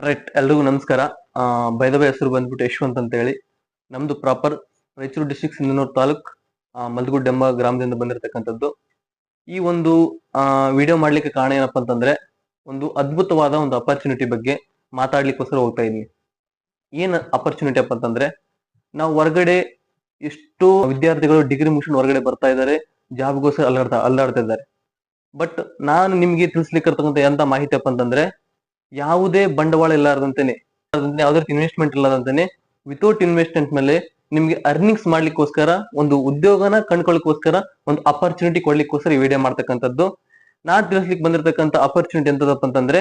Right ಎಲ್ರಿಗೂ ನಮಸ್ಕಾರ. ಬೈದಬೈ ಹೆಸರು ಬಂದ್ಬಿಟ್ಟು ಯಶವಂತ್ ಅಂತ ಹೇಳಿ ನಮ್ದು ಪ್ರಾಪರ್ ರಾಯಚೂರು ಡಿಸ್ಟಿಕ್ ಸಿಂಧನೂರು ತಾಲೂಕ್ ಆ, ಮಲ್ಗುಡ್ ಎಂಬ ಗ್ರಾಮದಿಂದ ಬಂದಿರತಕ್ಕಂಥದ್ದು. ಈ ಒಂದು ವಿಡಿಯೋ ಮಾಡ್ಲಿಕ್ಕೆ ಕಾರಣ ಏನಪ್ಪಾ ಅಂತಂದ್ರೆ ಒಂದು ಅದ್ಭುತವಾದ ಒಂದು ಅಪರ್ಚುನಿಟಿ ಬಗ್ಗೆ ಮಾತಾಡ್ಲಿಕ್ಕೋಸ್ಕರ ಹೋಗ್ತಾ ಇದ್ವಿ. ಏನ್ ಅಪರ್ಚುನಿಟಿ ಅಪ್ಪ ಅಂತಂದ್ರೆ ನಾವು ಹೊರಗಡೆ ಎಷ್ಟೋ ವಿದ್ಯಾರ್ಥಿಗಳು ಡಿಗ್ರಿ ಮುಗಿಸ್ಕೊಂಡು ಹೊರಗಡೆ ಬರ್ತಾ ಇದ್ದಾರೆ ಜಾಬ್ಗೋಸ್ಕರ ಅಲ್ಲಾಡ್ತಾ ಅಲ್ಲಾಡ್ತಾ ಇದ್ದಾರೆ. ಬಟ್ ನಾನು ನಿಮ್ಗೆ ತಿಳಿಸ್ಲಿಕ್ಕೆ ಎಂತ ಮಾಹಿತಿ ಅಪ್ಪ ಅಂತಂದ್ರೆ ಯಾವುದೇ ಬಂಡವಾಳ ಇಲ್ಲಾರ್ದಂತೆನೆ, ಇಲ್ಲಾರ್ದಂತೆ ಯಾವುದೇ ರೀತಿ ಇನ್ವೆಸ್ಟ್ಮೆಂಟ್ ಇಲ್ಲದಂತೇನೆ ವಿತೌಟ್ ಇನ್ವೆಸ್ಟ್ಮೆಂಟ್ ಮೇಲೆ ನಿಮ್ಗೆ ಅರ್ನಿಂಗ್ಸ್ ಮಾಡ್ಲಿಕ್ಕೋಸ್ಕರ, ಒಂದು ಉದ್ಯೋಗನ ಕಂಡ್ಕೊಳ್ಳಿಕ್ಕೋಸ್ಕರ, ಒಂದು ಅಪರ್ಚುನಿಟಿ ಕೊಡ್ಲಿಕ್ಕೋಸ್ಕರ ಈ ವಿಡಿಯೋ ಮಾಡ್ತಕ್ಕಂಥದ್ದು. ನಾನ್ ತಿಳಿಸ್ಲಿಕ್ಕೆ ಬಂದಿರತಕ್ಕಂಥ ಅಪರ್ಚುನಿಟಿ ಎಂತದಪ್ಪ ಅಂತಂದ್ರೆ,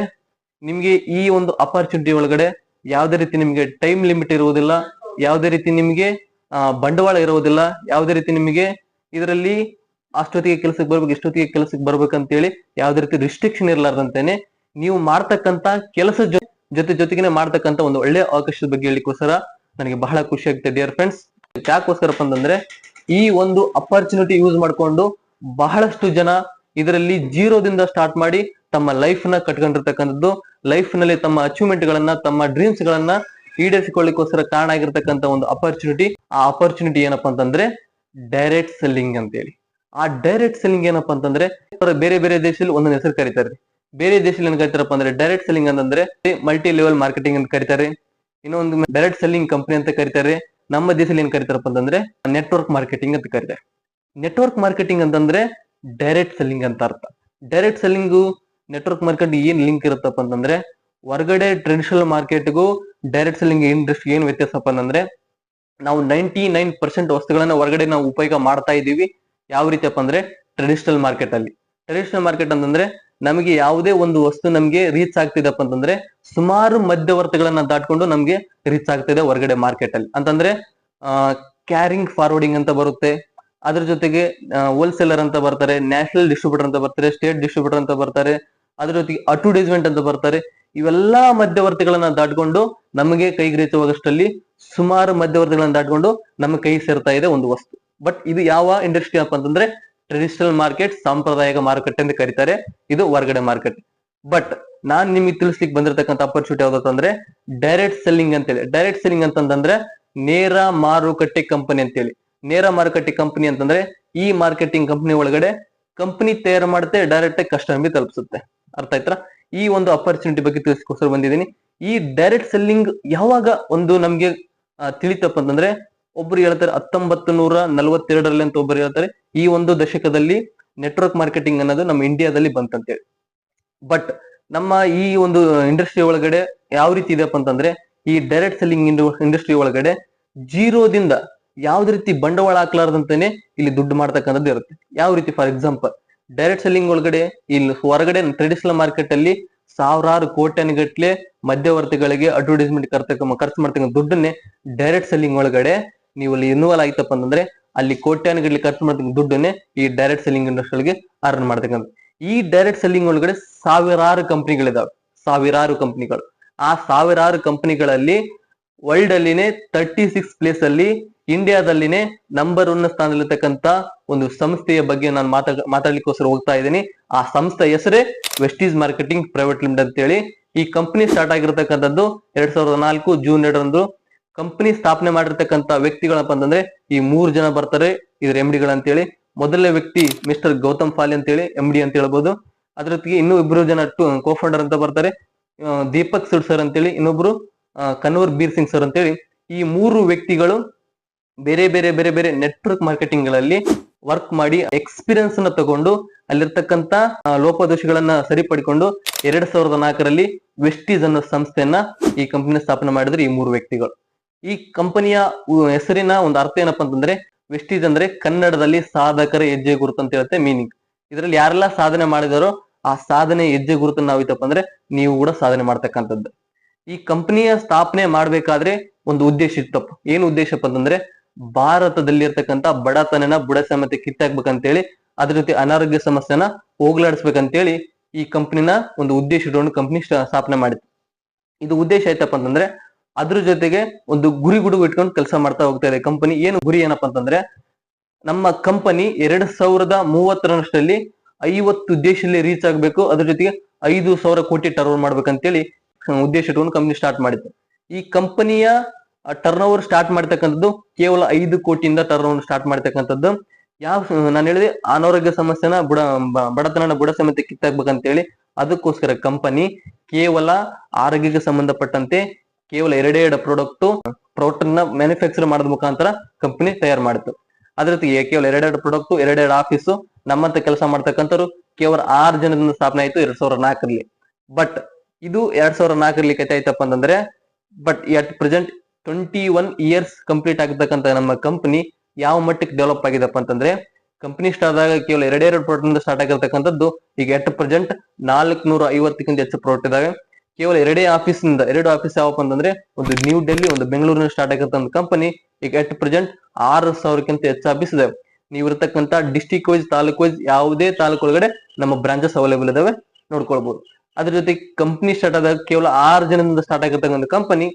ನಿಮ್ಗೆ ಈ ಒಂದು ಅಪರ್ಚುನಿಟಿ ಒಳಗಡೆ ಯಾವುದೇ ರೀತಿ ನಿಮ್ಗೆ ಟೈಮ್ ಲಿಮಿಟ್ ಇರುವುದಿಲ್ಲ, ಯಾವುದೇ ರೀತಿ ನಿಮ್ಗೆ ಬಂಡವಾಳ ಇರುವುದಿಲ್ಲ, ಯಾವುದೇ ರೀತಿ ನಿಮಗೆ ಇದರಲ್ಲಿ ಅಷ್ಟೊತ್ತಿಗೆ ಕೆಲಸಕ್ಕೆ ಬರ್ಬೇಕು, ಇಷ್ಟೊತ್ತಿಗೆ ಕೆಲಸಕ್ಕೆ ಬರ್ಬೇಕಂತೇಳಿ ಯಾವುದೇ ರೀತಿ ರಿಸ್ಟ್ರಿಕ್ಷನ್ ಇರ್ಲಾರ್ದಂತೆನೆ ನೀವು ಮಾಡ್ತಕ್ಕಂತ ಕೆಲಸ ಜೊತೆ ಜೊತೆಗೆ ಮಾಡ್ತಕ್ಕಂತ ಒಂದು ಒಳ್ಳೆ ಅವಕಾಶದ ಬಗ್ಗೆ ಹೇಳಿಕೋಸ್ಕರ ನನಗೆ ಬಹಳ ಖುಷಿ ಆಗ್ತದೆ ಡಿಯರ್ ಫ್ರೆಂಡ್ಸ್ ಯಾಕೋಸ್ಕರ ಅಂತಂದ್ರೆ, ಈ ಒಂದು ಅಪರ್ಚುನಿಟಿ ಯೂಸ್ ಮಾಡ್ಕೊಂಡು ಬಹಳಷ್ಟು ಜನ ಇದರಲ್ಲಿ ಜೀರೋದಿಂದ ಸ್ಟಾರ್ಟ್ ಮಾಡಿ ತಮ್ಮ ಲೈಫ್ನ ಕಟ್ಕೊಂಡಿರ್ತಕ್ಕಂಥದ್ದು ಲೈಫ್ನಲ್ಲಿ ತಮ್ಮ ಅಚೀವ್ಮೆಂಟ್ ಗಳನ್ನ, ತಮ್ಮ ಡ್ರೀಮ್ಸ್ ಗಳನ್ನ ಈಡೇರಿಸಿಕೊಳ್ಳಿಕ್ಕೋಸ್ಕರ ಕಾರಣ ಆಗಿರ್ತಕ್ಕಂಥ ಒಂದು ಅಪರ್ಚುನಿಟಿ ಆ ಅಪರ್ಚುನಿಟಿ ಏನಪ್ಪಾ ಅಂತಂದ್ರೆ ಡೈರೆಕ್ಟ್ ಸೆಲ್ಲಿಂಗ್ ಅಂತೇಳಿ. ಆ ಡೈರೆಕ್ಟ್ ಸೆಲ್ಲಿಂಗ್ ಏನಪ್ಪಾ ಅಂತಂದ್ರೆ, ಬೇರೆ ಬೇರೆ ದೇಶದಲ್ಲಿ ಒಂದೊಂದು ಹೆಸರು ಕರೀತಾರೆ ಬೇರೆ ದೇಶದಲ್ಲಿ ಏನ್ ಕರಿತಾರಪ್ಪ ಅಂದ್ರೆ ಡೈರೆಕ್ಟ್ ಸೆಲ್ಲಿಂಗ್ ಅಂತಂದ್ರೆ ಮಲ್ಟಿ ಲೆವೆಲ್ ಮಾರ್ಕೆಟಿಂಗ್ ಅಂತ ಕರಿತಾರೆ. ಇನ್ನೊಂದು ಡೈರೆಕ್ಟ್ ಸೆಲ್ಲಿಂಗ್ ಕಂಪನಿ ಅಂತ ಕರೀತಾರೆ. ನಮ್ಮ ದೇಶದಲ್ಲಿ ಏನ್ ಕರಿತಾರಪ್ಪ ಅಂತಂದ್ರೆ ನೆಟ್ವರ್ಕ್ ಮಾರ್ಕೆಟಿಂಗ್ ಅಂತ ಕರೀತಾರೆ. ನೆಟ್ವರ್ಕ್ ಮಾರ್ಕೆಟಿಂಗ್ ಅಂತಂದ್ರೆ ಡೈರೆಕ್ಟ್ ಸೆಲ್ಲಿಂಗ್ ಅಂತ ಅರ್ಥ. ಡೈರೆಕ್ಟ್ ಸೆಲ್ಲಿಂಗು ನೆಟ್ವರ್ಕ್ ಮಾರ್ಕೆಟ್ ಏನ್ ಲಿಂಕ್ ಇರುತ್ತಪ್ಪ ಅಂತಂದ್ರೆ ಹೊರಗಡೆ ಟ್ರೆಡಿಷನಲ್ ಮಾರ್ಕೆಟ್ಗೂ ಡೈರೆಕ್ಟ್ ಸೆಲ್ಲಿಂಗ್ ಇಂಡಸ್ಟ್ರಿ ಏನ್ ವ್ಯತ್ಯಾಸಪ್ಪ ಅಂತಂದ್ರೆ ನಾವು ನೈಂಟಿ ನೈನ್ ಪರ್ಸೆಂಟ್ ವಸ್ತುಗಳನ್ನ ಹೊರಗಡೆ ನಾವು ಉಪಯೋಗ ಮಾಡ್ತಾ ಇದೀವಿ ಯಾವ ರೀತಿಯಪ್ಪ ಅಂದ್ರೆ ಟ್ರೆಡಿಷನಲ್ ಮಾರ್ಕೆಟ್ ಅಲ್ಲಿ. ಟ್ರೆಡಿಷನಲ್ ಮಾರ್ಕೆಟ್ ಅಂತಂದ್ರೆ ನಮಗೆ ಯಾವುದೇ ಒಂದು ವಸ್ತು ನಮ್ಗೆ ರೀಚ್ ಆಗ್ತಿದಪ್ಪ ಅಂತಂದ್ರೆ ಸುಮಾರು ಮಧ್ಯವರ್ತಿಗಳನ್ನ ದಾಟ್ಕೊಂಡು ನಮ್ಗೆ ರೀಚ್ ಆಗ್ತಿದೆ ಹೊರಗಡೆ ಮಾರ್ಕೆಟ್ ಅಲ್ಲಿ. ಅಂತಂದ್ರೆ ಕ್ಯಾರಿಂಗ್ ಫಾರ್ವರ್ಡಿಂಗ್ ಅಂತ ಬರುತ್ತೆ. ಅದ್ರ ಜೊತೆಗೆ ಹೋಲ್ಸೇಲರ್ ಅಂತ ಬರ್ತಾರೆ ನ್ಯಾಷನಲ್ ಡಿಸ್ಟ್ರಿಬ್ಯೂಟರ್ ಅಂತ ಬರ್ತಾರೆ ಸ್ಟೇಟ್ ಡಿಸ್ಟ್ರಿಬ್ಯೂಟರ್ ಅಂತ ಬರ್ತಾರೆ, ಅದ್ರ ಜೊತೆಗೆ ಅಡ್ವರ್ಟೈಸ್ಮೆಂಟ್ ಅಂತ ಬರ್ತಾರೆ. ಇವೆಲ್ಲಾ ಮಧ್ಯವರ್ತಿಗಳನ್ನ ದಾಟ್ಕೊಂಡು ನಮಗೆ ಕೈಗೆ ರೀಚುವಾಗಷ್ಟಲ್ಲಿ ಸುಮಾರು ಮಧ್ಯವರ್ತಿಗಳನ್ನ ದಾಟ್ಕೊಂಡು ನಮ್ಮ ಕೈ ಸೇರ್ತಾ ಇದೆ ಒಂದು ವಸ್ತು. ಬಟ್ ಇದು ಯಾವ ಇಂಡಸ್ಟ್ರಿ ಅಪ್ಪ ಅಂತಂದ್ರೆ ಟ್ರೆಡಿಷನಲ್ ಮಾರ್ಕೆಟ್ ಸಾಂಪ್ರದಾಯಿಕ ಮಾರುಕಟ್ಟೆ ಅಂತ ಕರೀತಾರೆ. ಇದು ಹೊರಗಡೆ ಮಾರ್ಕೆಟ್ ಬಟ್ ನಾನ್ ನಿಮಗೆ ತಿಳಿಸ್ಲಿಕ್ಕೆ ಬಂದಿರತಕ್ಕಂಥ ಅಪರ್ಚುನಿಟಿ ಯಾವ್ದಂತಂದ್ರೆ ಡೈರೆಕ್ಟ್ ಸೆಲ್ಲಿಂಗ್ ಅಂತೇಳಿ. ಡೈರೆಕ್ಟ್ ಸೆಲ್ಲಿಂಗ್ ಅಂತಂದ್ರೆ ನೇರ ಮಾರುಕಟ್ಟೆ ಕಂಪನಿ ಅಂತೇಳಿ. ನೇರ ಮಾರುಕಟ್ಟೆ ಕಂಪನಿ ಅಂತಂದ್ರೆ ಈ ಮಾರ್ಕೆಟಿಂಗ್ ಕಂಪನಿ ಒಳಗಡೆ ಕಂಪನಿ ತಯಾರು ಮಾಡುತ್ತೆ ಡೈರೆಕ್ಟ್ ಆಗಿ ಕಸ್ಟಮರ್ಗೆ ತಲುಪಿಸುತ್ತೆ. ಅರ್ಥ ಆಯ್ತಾ? ಈ ಒಂದು ಅಪರ್ಚುನಿಟಿ ಬಗ್ಗೆ ತಿಳಿಸ್ಕೋಸ್ಕರ ಬಂದಿದ್ದೀನಿ. ಈ ಡೈರೆಕ್ಟ್ ಸೆಲ್ಲಿಂಗ್ ಯಾವಾಗ ಒಂದು ನಮ್ಗೆ ತಿಳಿತಪ್ಪ ಅಂತಂದ್ರೆ ಒಬ್ರು ಹೇಳ್ತಾರೆ ಹತ್ತೊಂಬತ್ತು ನೂರ ನಲ್ವತ್ತೆರಡರಲ್ಲಿ ಅಂತ ಒಬ್ಬರು ಹೇಳ್ತಾರೆ, ಈ ಒಂದು ದಶಕದಲ್ಲಿ ನೆಟ್ವರ್ಕ್ ಮಾರ್ಕೆಟಿಂಗ್ ಅನ್ನೋದು ನಮ್ಮ ಇಂಡಿಯಾದಲ್ಲಿ ಬಂತಂತೇಳಿ. ಬಟ್ ನಮ್ಮ ಈ ಒಂದು ಇಂಡಸ್ಟ್ರಿ ಒಳಗಡೆ ಯಾವ ರೀತಿ ಇದೆಪ್ಪ ಅಂತಂದ್ರೆ, ಈ ಡೈರೆಕ್ಟ್ ಸೆಲ್ಲಿಂಗ್ ಇಂಡಸ್ಟ್ರಿ ಒಳಗಡೆ ಜೀರೋದಿಂದ ಯಾವ್ದು ರೀತಿ ಬಂಡವಾಳ ಹಾಕ್ಲಾರ್ದಂತಾನೆ ಇಲ್ಲಿ ದುಡ್ಡು ಮಾಡ್ತಕ್ಕಂಥದ್ದು ಇರುತ್ತೆ. ಯಾವ ರೀತಿ ಫಾರ್ ಎಕ್ಸಾಂಪಲ್ ಡೈರೆಕ್ಟ್ ಸೆಲ್ಲಿಂಗ್ ಒಳಗಡೆ ಇಲ್ಲಿ ಹೊರಗಡೆ ಟ್ರೆಡಿಷನಲ್ ಮಾರ್ಕೆಟ್ ಅಲ್ಲಿ ಸಾವಿರಾರು ಕೋಟ್ಯನ್ಗಟ್ಲೆ ಮಧ್ಯವರ್ತಿಗಳಿಗೆ ಅಡ್ವರ್ಟೈಸ್ಮೆಂಟ್ ಕರ್ತಕ್ಕ ಖರ್ಚು ಮಾಡ್ತಕ್ಕಂಥ ದುಡ್ಡನ್ನೇ ಡೈರೆಕ್ಟ್ ಸೆಲ್ಲಿಂಗ್ ಒಳಗಡೆ ನೀವು ಅಲ್ಲಿ ಇನ್ವಾಲ್ ಆಯ್ತಪ್ಪ ಅಂತಂದ್ರೆ ಅಲ್ಲಿ ಕೋಟ್ಯಾನುಗಟ್ಲೆ ಖರ್ಚು ಮಾಡ್ತಕ್ಕಂಥ ದುಡ್ಡನ್ನೇ ಈ ಡೈರೆಕ್ಟ್ ಸೆಲ್ಲಿಂಗ್ ಇಂಡಸ್ಟ್ರಿಗೆ ಅರ್ನ್ ಮಾಡ್ತಕ್ಕಂಥ ಈ ಡೈರೆಕ್ಟ್ ಸೆಲ್ಲಿಂಗ್ ಒಳಗಡೆ ಸಾವಿರಾರು ಕಂಪನಿಗಳಿದಾವೆ. ಸಾವಿರಾರು ಕಂಪನಿಗಳು. ಆ ಸಾವಿರಾರು ಕಂಪನಿಗಳಲ್ಲಿ ವರ್ಲ್ಡ್ ಅಲ್ಲಿನೇ ತರ್ಟಿ ಸಿಕ್ಸ್ ಪ್ಲೇಸ್ ಅಲ್ಲಿ ಇಂಡಿಯಾದಲ್ಲಿನೇ ನಂಬರ್ ಒನ್ ಸ್ಥಾನದಲ್ಲಿರ್ತಕ್ಕಂಥ ಒಂದು ಸಂಸ್ಥೆಯ ಬಗ್ಗೆ ನಾನು ಮಾತಾ ಮಾತಾಡ್ಲಿಕ್ಕೋಸ್ಕರ ಹೋಗ್ತಾ ಇದ್ದೀನಿ. ಆ ಸಂಸ್ಥೆ ಹೆಸರೇ ವೆಸ್ಟೀಸ್ ಮಾರ್ಕೆಟಿಂಗ್ ಪ್ರೈವೇಟ್ ಲಿಮಿಟೆಡ್ ಅಂತೇಳಿ. ಈ ಕಂಪನಿ ಸ್ಟಾರ್ಟ್ ಆಗಿರ್ತಕ್ಕಂಥದ್ದು ಎರಡ್ ಸಾವಿರದ ನಾಲ್ಕು ಜೂನ್ ಎರಡರಂದು ಕಂಪನಿ ಸ್ಥಾಪನೆ ಮಾಡಿರ್ತಕ್ಕಂಥ ವ್ಯಕ್ತಿಗಳಪ್ಪ ಅಂತಂದ್ರೆ ಈ ಮೂರು ಜನ ಬರ್ತಾರೆ. ಇದ್ರ ಎಂ ಅಂತೇಳಿ, ಮೊದಲನೇ ವ್ಯಕ್ತಿ ಮಿಸ್ಟರ್ ಗೌತಮ್ ಫಾಲಿ ಅಂತೇಳಿ ಎಂ ಡಿ ಅಂತ ಹೇಳ್ಬೋದು. ಅದ್ರ ಜೊತೆಗೆ ಇನ್ನೂ ಇಬ್ರು ಜನ ಕೋಫೌಂಡರ್ ಅಂತ ಬರ್ತಾರೆ. ದೀಪಕ್ ಸುಡ್ ಸರ್ ಅಂತೇಳಿ, ಇನ್ನೊಬ್ರು ಕನ್ವರ್ ಬೀರ್ ಸಿಂಗ್ ಸರ್ ಅಂತೇಳಿ. ಈ ಮೂರು ವ್ಯಕ್ತಿಗಳು ಬೇರೆ ಬೇರೆ ಬೇರೆ ಬೇರೆ ನೆಟ್ವರ್ಕ್ ಮಾರ್ಕೆಟಿಂಗ್ಗಳಲ್ಲಿ ವರ್ಕ್ ಮಾಡಿ ಎಕ್ಸ್ಪೀರಿಯನ್ಸ್ ಅನ್ನ ತಗೊಂಡು ಅಲ್ಲಿರ್ತಕ್ಕಂತ ಲೋಪದೋಷಗಳನ್ನ ಸರಿಪಡಿಕೊಂಡು ಎರಡ್ ಸಾವಿರದ ನಾಲ್ಕರಲ್ಲಿ ವೆಸ್ಟೀಸ್ ಅನ್ನೋ ಸಂಸ್ಥೆಯನ್ನ ಈ ಕಂಪನಿ ಸ್ಥಾಪನೆ ಮಾಡಿದ್ರೆ ಈ ಮೂರು ವ್ಯಕ್ತಿಗಳು. ಈ ಕಂಪನಿಯ ಹೆಸರಿನ ಒಂದು ಅರ್ಥ ಏನಪ್ಪಾ ಅಂತಂದ್ರೆ ವೆಸ್ಟೀಸ್ ಅಂದ್ರೆ ಕನ್ನಡದಲ್ಲಿ ಸಾಧಕರ ಹೆಜ್ಜೆ ಗುರುತು ಅಂತ ಹೇಳುತ್ತೆ ಮೀನಿಂಗ್ ಇದರಲ್ಲಿ ಯಾರೆಲ್ಲ ಸಾಧನೆ ಮಾಡಿದಾರೋ ಆ ಸಾಧನೆ ಹೆಜ್ಜೆ ಗುರುತನ್ನ ನಾವಿತ್ತಪ್ಪ ಅಂದ್ರೆ ನೀವು ಕೂಡ ಸಾಧನೆ ಮಾಡ್ತಕ್ಕಂಥದ್ದು. ಈ ಕಂಪನಿಯ ಸ್ಥಾಪನೆ ಮಾಡ್ಬೇಕಾದ್ರೆ ಒಂದು ಉದ್ದೇಶ ಇತ್ತಪ್ಪ. ಏನು ಉದ್ದೇಶಪ್ಪ ಅಂತಂದ್ರೆ ಭಾರತದಲ್ಲಿ ಇರ್ತಕ್ಕಂಥ ಬಡತನನ ಬುಡಸಮತೆ ಕಿತ್ತಾಕ್ಬೇಕಂತೇಳಿ, ಅದ್ರ ಜೊತೆ ಅನಾರೋಗ್ಯ ಸಮಸ್ಯೆನ ಹೋಗ್ಲಾಡಿಸ್ಬೇಕಂತೇಳಿ ಈ ಕಂಪನಿನ ಒಂದು ಉದ್ದೇಶ ಇಟ್ಕೊಂಡು ಕಂಪನಿ ಸ್ಥಾಪನೆ ಮಾಡಿತ್ತು. ಇದು ಉದ್ದೇಶ ಆಯ್ತಪ್ಪ ಅಂತಂದ್ರೆ ಅದ್ರ ಜೊತೆಗೆ ಒಂದು ಗುರಿ ಗುಡುಗು ಇಟ್ಕೊಂಡು ಕೆಲಸ ಮಾಡ್ತಾ ಹೋಗ್ತಾ ಇದೆ. ಕಂಪನಿ ಏನು ಗುರಿ ಏನಪ್ಪಾ ಅಂತಂದ್ರೆ, ನಮ್ಮ ಕಂಪನಿ ಎರಡ್ ಸಾವಿರದ ಮೂವತ್ತರಷ್ಟರಲ್ಲಿ ಐವತ್ತು ದೇಶದಲ್ಲಿ ರೀಚ್ ಆಗ್ಬೇಕು. ಅದ್ರ ಜೊತೆಗೆ ಐದು ಸಾವಿರ ಕೋಟಿ ಟರ್ನ್ ಮಾಡ್ಬೇಕಂತೇಳಿ ಉದ್ದೇಶ ಇಟ್ಕೊಂಡು ಕಂಪನಿ ಸ್ಟಾರ್ಟ್ ಮಾಡಿತ್ತು ಈ ಕಂಪನಿಯ ಟರ್ನ್ ಓವರ್ ಸ್ಟಾರ್ಟ್ ಮಾಡ್ತಕ್ಕಂಥದ್ದು ಕೇವಲ ಐದು ಕೋಟಿಯಿಂದ ಟರ್ನ್ ಓವರ್ ಸ್ಟಾರ್ಟ್ ಮಾಡ್ತಕ್ಕಂಥದ್ದು. ಯಾವ, ನಾನು ಹೇಳಿದೆ, ಅನಾರೋಗ್ಯ ಸಮಸ್ಯೆನ ಬುಡ ಬಡತನನ ಬುಡ ಸಮೇತ ಕಿತ್ತಾಕ್ಬೇಕಂತೇಳಿ, ಅದಕ್ಕೋಸ್ಕರ ಕಂಪನಿ ಕೇವಲ ಆರೋಗ್ಯಕ್ಕೆ ಸಂಬಂಧಪಟ್ಟಂತೆ ಕೇವಲ ಎರಡೇ ಎರಡು ಪ್ರಾಡಕ್ಟ್ ಪ್ರೋಟೀನ್ನ ಮ್ಯಾನುಫ್ಯಾಕ್ಚರ್ ಮಾಡೋದ್ ಮುಖಾಂತರ ಕಂಪನಿ ತಯಾರು ಮಾಡಿತು ಅದ್ರ ಜೊತೆಗೆ ಕೇವಲ ಎರಡೆರಡು ಪ್ರಾಡಕ್ಟ್ ಎರಡೆರಡು ಆಫೀಸು ನಮ್ಮಂತ ಕೆಲಸ ಮಾಡ್ತಕ್ಕಂಥವ್ರು ಕೇವಲ ಆರು ಜನದಿಂದ ಸ್ಥಾಪನೆ ಆಯ್ತು ಎರಡ್ ಸಾವಿರದ ನಾಲ್ಕರಲ್ಲಿ. ಬಟ್ ಇದು ಎರಡ್ ಸಾವಿರದ ನಾಲ್ಕರಲ್ಲಿ ಕತೆ ಆಯ್ತಪ್ಪ ಅಂತಂದ್ರೆ but at present twenty one years complete ಆಗಿರ್ತಕ್ಕಂಥ ನಮ್ಮ ಕಂಪನಿ ಯಾವ ಮಟ್ಟಕ್ಕೆ ಡೆವಲಪ್ ಆಗಿದೆಪ್ಪ ಅಂತಂದ್ರೆ ಕಂಪನಿ ಸ್ಟಾರ್ಟ್ ಆದಾಗ ಕೇವಲ ಎರಡೆರಡು ಇಂದ ಸ್ಟಾರ್ಟ್ ಆಗಿರ್ತಕ್ಕಂಥದ್ದು, ಈಗ ಎಟ್ ಪ್ರೆಸೆಂಟ್ ನಾಲ್ಕುನೂರ ಐವತ್ತಕ್ಕಿಂತ ಹೆಚ್ಚು ಪ್ರಾಡಕ್ಟ್ ಇದಾವೆ. ಕೇವಲ ಎರಡೇ ಆಫೀಸ್ನಿಂದ ಎರಡು ಆಫೀಸ್ ಯಾವಪ್ಪ ಅಂತಂದ್ರೆ ಒಂದು ನ್ಯೂ ಡೆಲ್ಲಿ ಒಂದು ಬೆಂಗಳೂರಿನ ಸ್ಟಾರ್ಟ್ ಆಗಿರ್ತಕ್ಕಂಥ ಕಂಪನಿ ಈಗ ಎಟ್ ಪ್ರೆಸೆಂಟ್ ಆರು ಸಾವಿರಕ್ಕಿಂತ ಹೆಚ್ಚು ಆಫೀಸ್ ಇದೆ ನೀವು ಇರತಕ್ಕಂತ ಡಿಸ್ಟಿಕ್ ವೈಸ್ ತಾಲೂಕ್ ವೈಸ್ ಯಾವುದೇ ತಾಲೂಕು ಒಳಗಡೆ ನಮ್ಮ ಬ್ರಾಂಚಸ್ ಅವೈಲೇಬಲ್ ಇದಾವೆ. ನೋಡ್ಕೊಳ್ಬಹುದು ಅದ್ರ ಜೊತೆ ಕಂಪನಿ ಸ್ಟಾರ್ಟ್ ಆದಾಗ ಕೇವಲ ಆರು ಜನದಿಂದ ಸ್ಟಾರ್ಟ್ ಆಗಿರ್ತಕ್ಕಂಥ ಕಂಪನಿ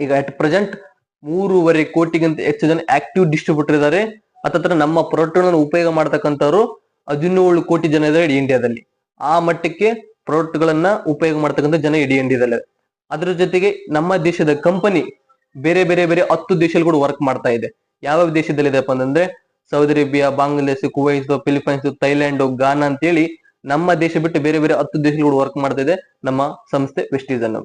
ಈಗ ಅಟ್ ಪ್ರೆಸೆಂಟ್ ಮೂರುವರೆ ಕೋಟಿಗಿಂತ ಹೆಚ್ಚು ಜನ ಆಕ್ಟಿವ್ ಡಿಸ್ಟ್ರಿಬ್ಯೂಟರ್ ಇದ್ದಾರೆ ಅತತ್ರ ನಮ್ಮ ಪ್ರಾಡಕ್ಟ್ ಉಪಯೋಗ ಮಾಡ್ತಕ್ಕಂಥವ್ರು ಹದಿನೇಳು ಕೋಟಿ ಜನ ಇದ್ದಾರೆ ಇಡೀ ಇಂಡಿಯಾದಲ್ಲಿ ಆ ಮಟ್ಟಕ್ಕೆ ಪ್ರಾಡಕ್ಟ್ ಗಳನ್ನ ಉಪಯೋಗ ಮಾಡ್ತಕ್ಕಂಥ ಜನ ಇಡೀ ಇಂಡಿಯಾದಲ್ಲಿ ಅದ್ರ ಜೊತೆಗೆ ನಮ್ಮ ದೇಶದ ಕಂಪನಿ ಬೇರೆ ಬೇರೆ ಬೇರೆ ಹತ್ತು ದೇಶದಲ್ಲಿ ಕೂಡ ವರ್ಕ್ ಮಾಡ್ತಾ ಇದೆ. ಯಾವ ದೇಶದಲ್ಲಿ ಇದೆಪ್ಪ ಅಂತಂದ್ರೆ Saudi Arabia Bangladesh Kuwait Philippines Thailand Ghana ಅಂತೇಳಿ ನಮ್ಮ ದೇಶ ಬಿಟ್ಟು ಬೇರೆ ಬೇರೆ ಹತ್ತು ದೇಶಗಳು ವರ್ಕ್ ಮಾಡ್ತಾ ಇದೆ ನಮ್ಮ ಸಂಸ್ಥೆ ವೆಸ್ಟಿಜನ್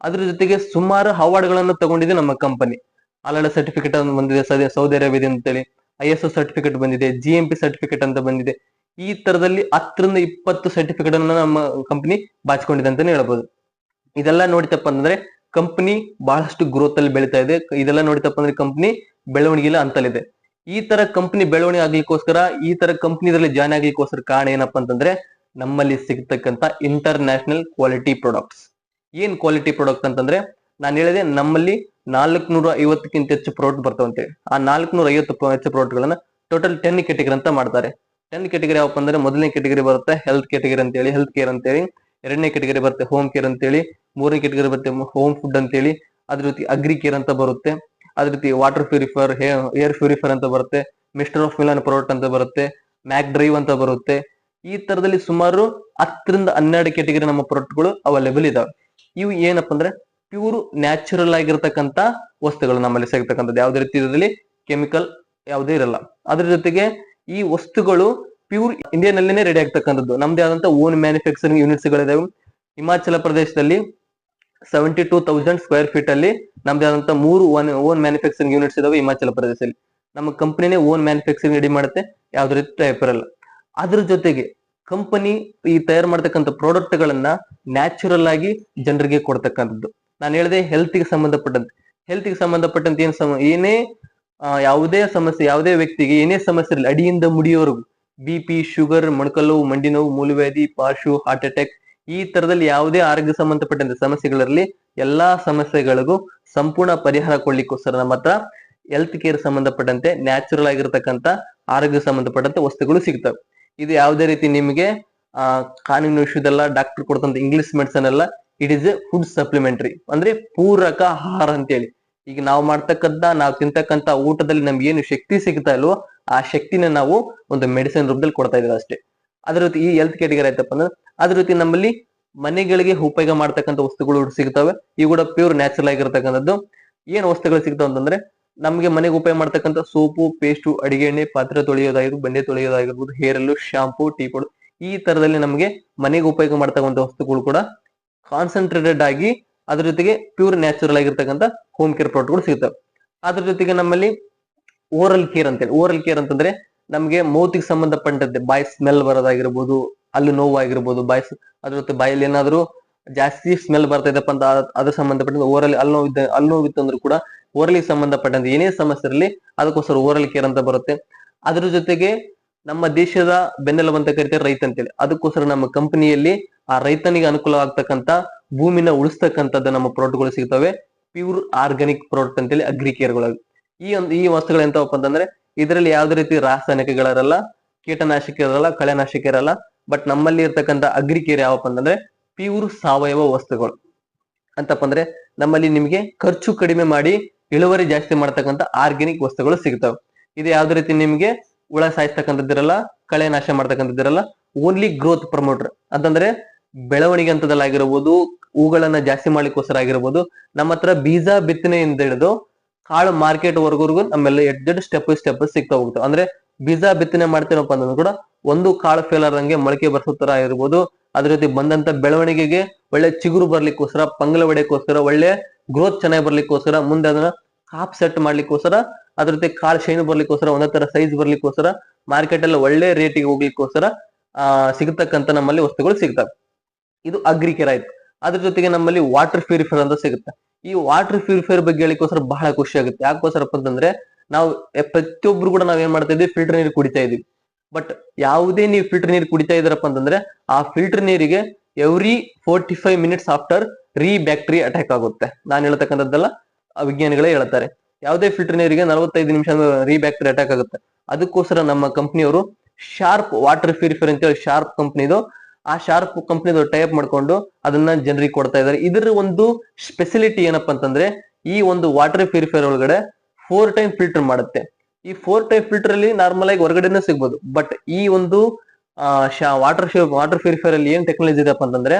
ಅದ್ರ ಜೊತೆಗೆ ಸುಮಾರು ಅವಾರ್ಡ್ ಗಳನ್ನ ತಗೊಂಡಿದೆ ನಮ್ಮ ಕಂಪನಿ ಅಲ್ಲ ಸರ್ಟಿಫಿಕೇಟ್ ಅಂತ ಬಂದಿದೆ ಸೌದಿ- ಸೌದಿ ಅರೇಬಿಯಾ ಅಂತೇಳಿ ಐ ಎಸ್ ಒ ಸರ್ಟಿಫಿಕೇಟ್ ಬಂದಿದೆ ಜಿ ಸರ್ಟಿಫಿಕೇಟ್ ಅಂತ ಬಂದಿದೆ. ಈ ತರದಲ್ಲಿ ಹತ್ತರಿಂದ ಇಪ್ಪತ್ತು ಸರ್ಟಿಫಿಕೇಟ್ ಅನ್ನ ನಮ್ಮ ಕಂಪನಿ ಬಾಚಿಕೊಂಡಿದೆ ಅಂತಾನೆ ಹೇಳ್ಬೋದು. ಇದೆಲ್ಲ ನೋಡಿತಪ್ಪ ಅಂದ್ರೆ ಕಂಪನಿ ಬಹಳಷ್ಟು ಗ್ರೋತ್ ಅಲ್ಲಿ ಬೆಳೀತಾ ಇದೆ. ಇದೆಲ್ಲ ನೋಡಿತಪ್ಪ ಅಂದ್ರೆ ಕಂಪನಿ ಬೆಳವಣಿಗೆ ಅಂತಲ್ಲಿದೆ ಈ ತರ ಕಂಪನಿ ಬೆಳವಣಿಗೆ ಆಗ್ಲಿಕ್ಕೋಸ್ಕರ, ಈ ತರ ಕಂಪನಿ ಇದರಲ್ಲಿ ಜಾಯ್ನ್ ಆಗ್ಲಿಕ್ಕೋಸ್ಕರ ಕಾರಣ ಏನಪ್ಪಾ ಅಂತಂದ್ರೆ ನಮ್ಮಲ್ಲಿ ಸಿಗ್ತಕ್ಕಂತ ಇಂಟರ್ ನ್ಯಾಷನಲ್ ಕ್ವಾಲಿಟಿ ಪ್ರಾಡಕ್ಟ್ಸ್ ಏನ್ ಕ್ವಾಲಿಟಿ ಪ್ರಾಡಕ್ಟ್ ಅಂತಂದ್ರೆ ನಾನು ಹೇಳಿದೆ ನಮ್ಮಲ್ಲಿ ನಾಲ್ಕುನೂರ ಐವತ್ತಕ್ಕಿಂತ ಹೆಚ್ಚು ಪ್ರಾಡಕ್ಟ್ ಬರ್ತಾವಂತೆ. ಆ ನಾಲ್ಕುನೂರ ಐವತ್ತು ಹೆಚ್ಚು ಪ್ರಾಡಕ್ಟ್ ಗಳನ್ನ ಟೋಟಲ್ ಟೆನ್ ಕೆಟಗರಿ ಅಂತ ಮಾಡ್ತಾರೆ. ಟೆನ್ ಕೆಟಗರಿ ಯಾವಪ್ಪ ಅಂದ್ರೆ ಮೊದಲನೇ ಕೆಟಗರಿ ಬರುತ್ತೆ ಹೆಲ್ತ್ ಕೆಟಗರಿ ಅಂತೇಳಿ ಹೆಲ್ತ್ ಕೇರ್ ಅಂತೇಳಿ, ಎರಡನೇ ಕೆಟಗರಿ ಬರುತ್ತೆ ಹೋಮ್ ಕೇರ್ ಅಂತೇಳಿ, ಮೂರನೇ ಕೆಟಗರಿ ಬರುತ್ತೆ ಹೋಮ್ ಫುಡ್ ಅಂತೇಳಿ, ಅದ್ರ ರೀತಿ ಅಗ್ರಿ ಕೇರ್ ಅಂತ ಬರುತ್ತೆ, ಅದ್ರ ರೀತಿ ವಾಟರ್ ಪ್ಯೂರಿಫೈರ್ ಏರ್ ಪ್ಯೂರಿಫೈರ್ ಅಂತ ಬರುತ್ತೆ ಮಿಸ್ಟರ್ ಆಫ್ ಮಿಲಾನ್ ಪ್ರಾಡಕ್ಟ್ ಅಂತ ಬರುತ್ತೆ ಮ್ಯಾಕ್ ಡ್ರೈವ್ ಅಂತ ಬರುತ್ತೆ, ಈ ತರದಲ್ಲಿ ಸುಮಾರು ಹತ್ತರಿಂದ ಹನ್ನೆರಡು ಕೆಟಗರಿ ನಮ್ಮ ಪ್ರಾಡಕ್ಟ್ಗಳು ಅವೈಲೇಬಲ್ ಇದಾವೆ. ಇವು ಏನಪ್ಪ ಅಂದ್ರೆ ಪ್ಯೂರ್ ನ್ಯಾಚುರಲ್ ಆಗಿರತಕ್ಕಂತ ವಸ್ತುಗಳು ನಮ್ಮಲ್ಲಿ ಸಿಗ್ತಕ್ಕಂಥದ್ದು. ಯಾವುದೇ ರೀತಿ ಇದರಲ್ಲಿ ಕೆಮಿಕಲ್ ಯಾವುದೇ ಇರಲ್ಲ. ಅದ್ರ ಜೊತೆಗೆ ಈ ವಸ್ತುಗಳು ಪ್ಯೂರ್ ಇಂಡಿಯಾನಲ್ಲೇನೆ ರೆಡಿ ಆಗ್ತಕ್ಕಂಥದ್ದು. ನಮ್ದೇ ಆದಂತ ಓನ್ ಮ್ಯಾನುಫ್ಯಾಕ್ಚರಿಂಗ್ ಯೂನಿಟ್ಸ್ ಗಳಿದಾವೆ ಹಿಮಾಚಲ ಪ್ರದೇಶದಲ್ಲಿ seventy two thousand square feet ಅಲ್ಲಿ ನಮ್ದೇ ಆದಂತ ಮೂರು ಓನ್ ಮ್ಯಾನುಫ್ಯಾಕ್ಚರಿಂಗ್ ಯೂನಿಟ್ಸ್ ಇದಾವೆ ಹಿಮಾಚಲ ಪ್ರದೇಶದಲ್ಲಿ. ನಮ್ಮ ಕಂಪನಿನೇ ಓನ್ ಮ್ಯಾನುಫ್ಯಾಕ್ಚರಿಂಗ್ ರೆಡಿ ಮಾಡುತ್ತೆ. ಯಾವ್ದೇ ರೀತಿ ಟೈಪ್ ಇರಲ್ಲ ಅದ್ರ ಜೊತೆಗೆ ಕಂಪನಿ ಈ ತಯಾರು ಮಾಡ್ತಕ್ಕಂಥ ಪ್ರಾಡಕ್ಟ್ ಗಳನ್ನ ನ್ಯಾಚುರಲ್ ಆಗಿ ಜನರಿಗೆ ಕೊಡ್ತಕ್ಕಂಥದ್ದು. ನಾನು ಹೇಳಿದೆ ಹೆಲ್ತ್ಗೆ ಸಂಬಂಧಪಟ್ಟಂತೆ. ಹೆಲ್ತ್ಗೆ ಸಂಬಂಧಪಟ್ಟಂತೆ ಏನ್ ಏನೇ ಯಾವುದೇ ಸಮಸ್ಯೆ, ಯಾವುದೇ ವ್ಯಕ್ತಿಗೆ ಏನೇ ಸಮಸ್ಯೆ ಇರಲಿ, ಅಡಿಯಿಂದ ಮುಡಿಯೋರ್ಗು ಬಿ ಪಿ ಶುಗರ್ ಮೊಣಕಲ್ಲು ಮಂಡಿ ನೋವು ಮೂಲವ್ಯಾಧಿ ಪಾರ್ಶು ಹಾರ್ಟ್ ಅಟ್ಯಾಕ್ ಈ ತರದಲ್ಲಿ ಯಾವುದೇ ಆರೋಗ್ಯ ಸಂಬಂಧಪಟ್ಟಂತ ಸಮಸ್ಯೆಗಳಲ್ಲಿ ಎಲ್ಲಾ ಸಮಸ್ಯೆಗಳಿಗೂ ಸಂಪೂರ್ಣ ಪರಿಹಾರ ಕೊಡ್ಲಿಕ್ಕೋಸ್ಕರ ನಮ್ಮ ಹತ್ರ ಹೆಲ್ತ್ ಕೇರ್ ಸಂಬಂಧಪಟ್ಟಂತೆ ನ್ಯಾಚುರಲ್ ಆಗಿರತಕ್ಕಂತ ಆರೋಗ್ಯ ಸಂಬಂಧಪಟ್ಟಂತ ವಸ್ತುಗಳು ಸಿಗ್ತವೆ. ಇದು ಯಾವುದೇ ರೀತಿ ನಿಮಗೆ, ಆ, ಕಾನೂನು ವಿಷಯದಲ್ಲ ಡಾಕ್ಟರ್ ಕೊಡ್ತಂತ ಇಂಗ್ಲಿಷ್ ಮೆಡಿಸನ್ ಅಲ್ಲ it is a food supplementary ಅಂದ್ರೆ ಪೂರಕ ಆಹಾರ ಅಂತೇಳಿ. ಈಗ ನಾವು ಮಾಡ್ತಕ್ಕಂತ, ನಾವು ತಿಂತಕ್ಕಂತ ಊಟದಲ್ಲಿ ನಮ್ಗೆ ಏನು ಶಕ್ತಿ ಸಿಗ್ತಾ ಇಲ್ವೋ, ಆ ಶಕ್ತಿನ ನಾವು ಒಂದು ಮೆಡಿಸಿನ್ ರೂಪದಲ್ಲಿ ಕೊಡ್ತಾ ಇದೀವಿ ಅಷ್ಟೇ. ಅದ್ರ ರೀತಿ ಈ ಹೆಲ್ತ್ ಕ್ಯಾಟಗರಿ ಆಯ್ತಪ್ಪ ಅಂದ್ರೆ, ಅದ್ರ ರೀತಿ ನಮ್ಮಲ್ಲಿ ಮನೆಗಳಿಗೆ ಉಪಯೋಗ ಮಾಡ್ತಕ್ಕಂಥ ವಸ್ತುಗಳು ಸಿಗ್ತವೆ. ಇವು ಕೂಡ ಪ್ಯೂರ್ ನ್ಯಾಚುರಲ್ ಆಗಿರ್ತಕ್ಕಂಥದ್ದು. ಏನು ವಸ್ತುಗಳು ಸಿಗ್ತಾವ ಅಂತಂದ್ರೆ, ನಮಗೆ ಮನೆಗೆ ಉಪಯೋಗ ಮಾಡ್ತಕ್ಕಂಥ ಸೋಪು ಪೇಸ್ಟು ಅಡಿಗೆ ಎಣ್ಣೆ, ಪಾತ್ರೆ ತೊಳೆಯೋದಾಗಿರ್ಬೋದು ಬಂಡೆ ತೊಳೆಯೋದಾಗಿರ್ಬೋದು ಹೇರಲ್ಲು ಶಾಂಪು ಟೀ ಪೌಡರ್ ಈ ತರದಲ್ಲಿ ನಮಗೆ ಮನೆಗೆ ಉಪಯೋಗ ಮಾಡ್ತಕ್ಕಂಥ ವಸ್ತುಗಳು ಕೂಡ ಕಾನ್ಸಂಟ್ರೇಟೆಡ್ ಆಗಿ ಅದ್ರ ಜೊತೆಗೆ ಪ್ಯೂರ್ ನ್ಯಾಚುರಲ್ ಆಗಿರ್ತಕ್ಕಂಥ ಹೋಮ್ ಕೇರ್ ಪ್ರಾಡಕ್ಟ್ಗಳು ಸಿಗುತ್ತವೆ ಅದ್ರ ಜೊತೆಗೆ ನಮ್ಮಲ್ಲಿ ಓರಲ್ ಕೇರ್ ಅಂತೇಳಿ ಓರಲ್ ಕೇರ್ ಅಂತಂದ್ರೆ ನಮಗೆ ಮೌತಿಗೆ ಸಂಬಂಧಪಟ್ಟಂತೆ ಬಾಯ್ ಸ್ಮೆಲ್ ಬರೋದಾಗಿರ್ಬೋದು ಅಲ್ಲಿ ನೋವು ಆಗಿರ್ಬೋದು ಬಾಯಿ ಸ್- ಅದ್ರ ಜೊತೆ ಬಾಯಲ್ಲಿ ಏನಾದ್ರು ಜಾಸ್ತಿ ಸ್ಮೆಲ್ ಬರ್ತಾ ಇದೆಪ್ಪ ಅಂತ ಅದ್- ಅದ್ರ ಸಂಬಂಧಪಟ್ಟಂತೆ ಓರಲ್ ಅಲ್ಲಿ ನೋವಿದ್ದ ಅಲ್ಲಿ ನೋವಿತ್ತು ಅಂದ್ರೂ ಕೂಡ ಓರಲಿಗೆ ಸಂಬಂಧಪಟ್ಟಂತೆ ಏನೇ ಸಮಸ್ಯೆ ಇರಲಿ ಅದಕ್ಕೋಸ್ಕರ ಓರಲ್ ಕೇರ್ ಅಂತ ಬರುತ್ತೆ. ಅದ್ರ ಜೊತೆಗೆ ನಮ್ಮ ದೇಶದ ಬೆನ್ನೆಲುಬು ಅಂತ ಕರಿತಾರೆ ರೈತ ಅಂತೇಳಿ. ಅದಕ್ಕೋಸ್ಕರ ನಮ್ಮ ಕಂಪನಿಯಲ್ಲಿ ಆ ರೈತನಿಗೆ ಅನುಕೂಲ ಆಗ್ತಕ್ಕಂತ ಭೂಮಿನ ಉಳಿಸ್ತಕ್ಕಂಥದ್ದು ನಮ್ಮ ಪ್ರಾಡಕ್ಟ್ಗಳು ಸಿಗ್ತವೆ. ಪ್ಯೂರ್ ಆರ್ಗಾನಿಕ್ ಪ್ರಾಡಕ್ಟ್ ಅಂತೇಳಿ ಅಗ್ರಿ ಕೇರ್ಗಳು ಈ ಒಂದು, ಈ ವಸ್ತುಗಳು ಎಂತವಪ್ಪ ಅಂತಂದ್ರೆ, ಇದರಲ್ಲಿ ಯಾವುದೇ ರೀತಿ ರಾಸಾಯನಿಕಗಳಿರಲ್ಲ ಕೀಟನಾಶಕ ಇರಲ್ಲ ಕಳೆನಾಶಕ ಇರಲ್ಲ ಬಟ್ ನಮ್ಮಲ್ಲಿ ಇರ್ತಕ್ಕಂಥ ಅಗ್ರಿ ಕೇರ್ ಯಾವಪ್ಪ ಅಂತಂದ್ರೆ ಪ್ಯೂರ್ ಸಾವಯವ ವಸ್ತುಗಳು. ಅಂತಪ್ಪ ಅಂದ್ರೆ, ನಮ್ಮಲ್ಲಿ ನಿಮಗೆ ಖರ್ಚು ಕಡಿಮೆ ಮಾಡಿ ಇಳುವರಿ ಜಾಸ್ತಿ ಮಾಡ್ತಕ್ಕಂಥ ಆರ್ಗ್ಯಾನಿಕ್ ವಸ್ತುಗಳು ಸಿಗ್ತವೆ. ಇದು ಯಾವ್ದೇ ರೀತಿ ನಿಮಗೆ ಹುಳ ಸಾಯಿಸ್ತಕ್ಕಂಥದ್ದಿರಲ್ಲ ಕಳೆ ನಾಶ ಮಾಡ್ತಕ್ಕಂಥದ್ದಿರಲ್ಲ ಓನ್ಲಿ ಗ್ರೋತ್ ಪ್ರಮೋಟರ್ ಅಂತಂದ್ರೆ, ಬೆಳವಣಿಗೆ ಹಂತದಲ್ಲಾಗಿರ್ಬೋದು ಹೂಗಳನ್ನ ಜಾಸ್ತಿ ಮಾಡ್ಲಿಕ್ಕೋಸ್ಕರ ಆಗಿರ್ಬೋದು. ನಮ್ಮ ಹತ್ರ ಬೀಜ ಬಿತ್ತನೆಯಿಂದ ಹಿಡಿದು ಕಾಳು ಮಾರ್ಕೆಟ್ ವರ್ಗವರೆಗೂ ನಮ್ಮೆಲ್ಲ ಎಡ್ ಸ್ಟೆಪ್ ಸ್ಟೆಪ್ ಸಿಗ್ತಾ ಹೋಗುತ್ತೆ ಅಂದ್ರೆ ಬೀಜ ಬಿತ್ತನೆ ಮಾಡ್ತೀನಪ್ಪ ಅಂತಂದ್ರೆ ಕೂಡ ಒಂದು ಕಾಳು ಫೇಲ್ ಆದಂಗೆ ಮೊಳಕೆ ಬರ್ಸೋ ತರ ಆಗಿರ್ಬೋದು. ಅದ್ರ ಜೊತೆ ಬಂದಂತ ಬೆಳವಣಿಗೆಗೆ ಒಳ್ಳೆ ಚಿಗುರು ಬರ್ಲಿಕ್ಕೋಸ್ಕರ, ಪಂಗಲ ಹೊಡೆಯಕ್ಕೋಸ್ಕರ, ಒಳ್ಳೆ ಗ್ರೋತ್ ಚೆನ್ನಾಗಿ ಬರ್ಲಿಕ್ಕೋಸ್ಕರ, ಮುಂದೆ ಅದನ್ನ ಕಾಪ್ ಸೆಟ್ ಮಾಡ್ಲಿಕ್ಕೋಸ್ಕರ ಅದ್ರ ಜೊತೆ ಕಾಳು ಶೈನ್ ಬರ್ಲಿಕ್ಕೋಸ್ಕರ, ಒಂದೇ ತರ ಸೈಜ್ ಬರ್ಲಿಕ್ಕೋಸ್ಕರ ಮಾರ್ಕೆಟ್ ಅಲ್ಲಿ ಒಳ್ಳೆ ರೇಟಿಗೆ ಹೋಗ್ಲಿಕ್ಕೋಸ್ಕರ, ಆ, ಸಿಗತಕ್ಕಂತ ನಮ್ಮಲ್ಲಿ ವಸ್ತುಗಳು ಸಿಗ್ತವೆ. ಇದು ಅಗ್ರಿಕೇರ್ ಆಯ್ತು. ಅದ್ರ ಜೊತೆಗೆ ನಮ್ಮಲ್ಲಿ ವಾಟರ್ ಪ್ಯೂರಿಫೈರ್ ಅಂತ ಸಿಗುತ್ತೆ. ಈ ವಾಟರ್ ಪ್ಯೂರಿಫೈರ್ ಬಗ್ಗೆ ಹೇಳಿಕೋಸ್ಕರ ಬಹಳ ಖುಷಿ ಆಗುತ್ತೆ. ಯಾಕೋಸ್ಕರಪ್ಪ ಅಂತಂದ್ರೆ, ನಾವು ಪ್ರತಿಯೊಬ್ರು ಕೂಡ ನಾವ್ ಏನ್ ಮಾಡ್ತಾ ಇದೀವಿ ಫಿಲ್ಟರ್ ನೀರು ಕುಡಿತಾ ಇದೀವಿ ಬಟ್ ಯಾವುದೇ ನೀವು ಫಿಲ್ಟರ್ ನೀರು ಕುಡಿತಾ ಇದಾರಪ್ಪ ಅಂತಂದ್ರೆ, ಆ ಫಿಲ್ಟರ್ ನೀರಿಗೆ every forty five minutes after re bacteria attack ಆಗುತ್ತೆ. ನಾನು ಹೇಳ್ತಕ್ಕಂಥದ್ದೆಲ್ಲ ವಿಜ್ಞಾನಿಗಳೇ ಹೇಳ್ತಾರೆ. ಯಾವುದೇ ಫಿಲ್ಟರ್ ನೀರಿಗೆ ನಲವತ್ತೈದು ನಿಮಿಷ ರೀ ಬ್ಯಾಕ್ಟರಿ ಅಟ್ಯಾಕ್ ಆಗುತ್ತೆ. ಅದಕ್ಕೋಸ್ಕರ ನಮ್ಮ ಕಂಪ್ನಿಯವರು ಶಾರ್ಪ್ ವಾಟರ್ ಪ್ಯೂರಿಫೈರ್ ಅಂತೇಳಿ ಶಾರ್ಪ್ ಕಂಪ್ನಿದು ಆ ಶಾರ್ಪ್ ಕಂಪ್ನಿದು ಟೈಪ್ ಮಾಡ್ಕೊಂಡು ಅದನ್ನ ಜನರಿಗೆ ಕೊಡ್ತಾ ಇದ್ದಾರೆ. ಇದರ ಒಂದು ಸ್ಪೆಸಿಲಿಟಿ ಏನಪ್ಪಾ ಅಂತಂದ್ರೆ, ಈ ಒಂದು ವಾಟರ್ ಪ್ಯೂರಿಫೈರ್ ಒಳಗಡೆ ಫೋರ್ ಟೈಮ್ ಫಿಲ್ಟರ್ ಮಾಡುತ್ತೆ. ಈ ಫೋರ್ ಟೈಮ್ ಫಿಲ್ಟರ್ ಅಲ್ಲಿ ನಾರ್ಮಲ್ ಆಗಿ ಹೊರಗಡೆನೂ ಸಿಗ್ಬೋದು. ಬಟ್ ಈ ಒಂದು ವಾಟರ್ ವಾಟರ್ ಪ್ಯೂರಿಫೈರ್ ಅಲ್ಲಿ ಏನ್ ಟೆಕ್ನಾಲಜಿ ಇದೆ ಅಂತಂದ್ರೆ,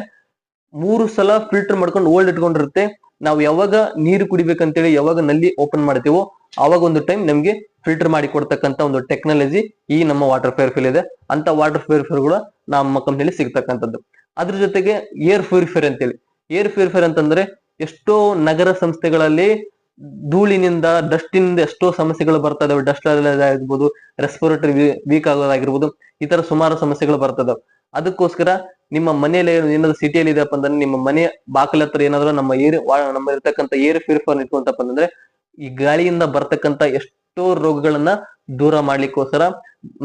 ಮೂರು ಸಲ ಫಿಲ್ಟರ್ ಮಾಡ್ಕೊಂಡು ಓಲ್ಡ್ ಇಟ್ಕೊಂಡಿರುತ್ತೆ. ನಾವು ಯಾವಾಗ ನೀರು ಕುಡಿಬೇಕಂತೇಳಿ ಯಾವಾಗ ನಲ್ಲಿ ಓಪನ್ ಮಾಡ್ತೀವೋ ಅವಾಗ ಒಂದು ಟೈಮ್ ನಮ್ಗೆ ಫಿಲ್ಟರ್ ಮಾಡಿ ಕೊಡ್ತಕ್ಕಂತ ಒಂದು ಟೆಕ್ನಾಲಜಿ ಈ ನಮ್ಮ ವಾಟರ್ ಪ್ಯೂರಿಫೈರ್ ಇದೆ. ಅಂತ ವಾಟರ್ ಪ್ಯೂರಿಫೈರ್ ಕೂಡ ನಮ್ಮ ಕಂಪ್ನಿಯಲ್ಲಿ ಸಿಗ್ತಕ್ಕಂಥದ್ದು. ಅದ್ರ ಜೊತೆಗೆ ಏರ್ ಪ್ಯೂರಿಫೈರ್ ಅಂತೇಳಿ. ಏರ್ ಪ್ಯೂರಿಫೈರ್ ಅಂತಂದ್ರೆ ಎಷ್ಟೋ ನಗರ ಸಂಸ್ಥೆಗಳಲ್ಲಿ ಧೂಳಿನಿಂದ ಡಸ್ಟಿನಿಂದ ಎಷ್ಟೋ ಸಮಸ್ಯೆಗಳು ಬರ್ತಾ ಇದಾವೆ ಡಸ್ಟ್ ಆಗಿರ್ಬೋದು ರೆಸ್ಪಿರೇಟರಿ ವೀಕ್ ಆಗೋದಾಗಿರ್ಬೋದು, ಈ ತರ ಸುಮಾರು ಸಮಸ್ಯೆಗಳು ಬರ್ತಾ ಅದಕ್ಕೋಸ್ಕರ ನಿಮ್ಮ ಮನೆಯಲ್ಲಿ ಏನಾದ್ರು ಸಿಟಿಯಲ್ಲಿ ಇದೆಯಪ್ಪ ಅಂತಂದ್ರೆ ನಿಮ್ಮ ಮನೆ ಬಾಕಲ ಹತ್ರ ಏನಾದ್ರು ನಮ್ಮ ಏರ್ ನಮ್ಮ ಇರ್ತಕ್ಕಂಥ ಏರ್ ಪ್ಯೂರಿಫೈರ್ ಇಟ್ಕೊಂತಪ್ಪ ಅಂತಂದ್ರೆ ಈ ಗಾಳಿಯಿಂದ ಬರ್ತಕ್ಕಂತ ಎಷ್ಟೋ ರೋಗಗಳನ್ನ ದೂರ ಮಾಡ್ಲಿಕ್ಕೋಸ್ಕರ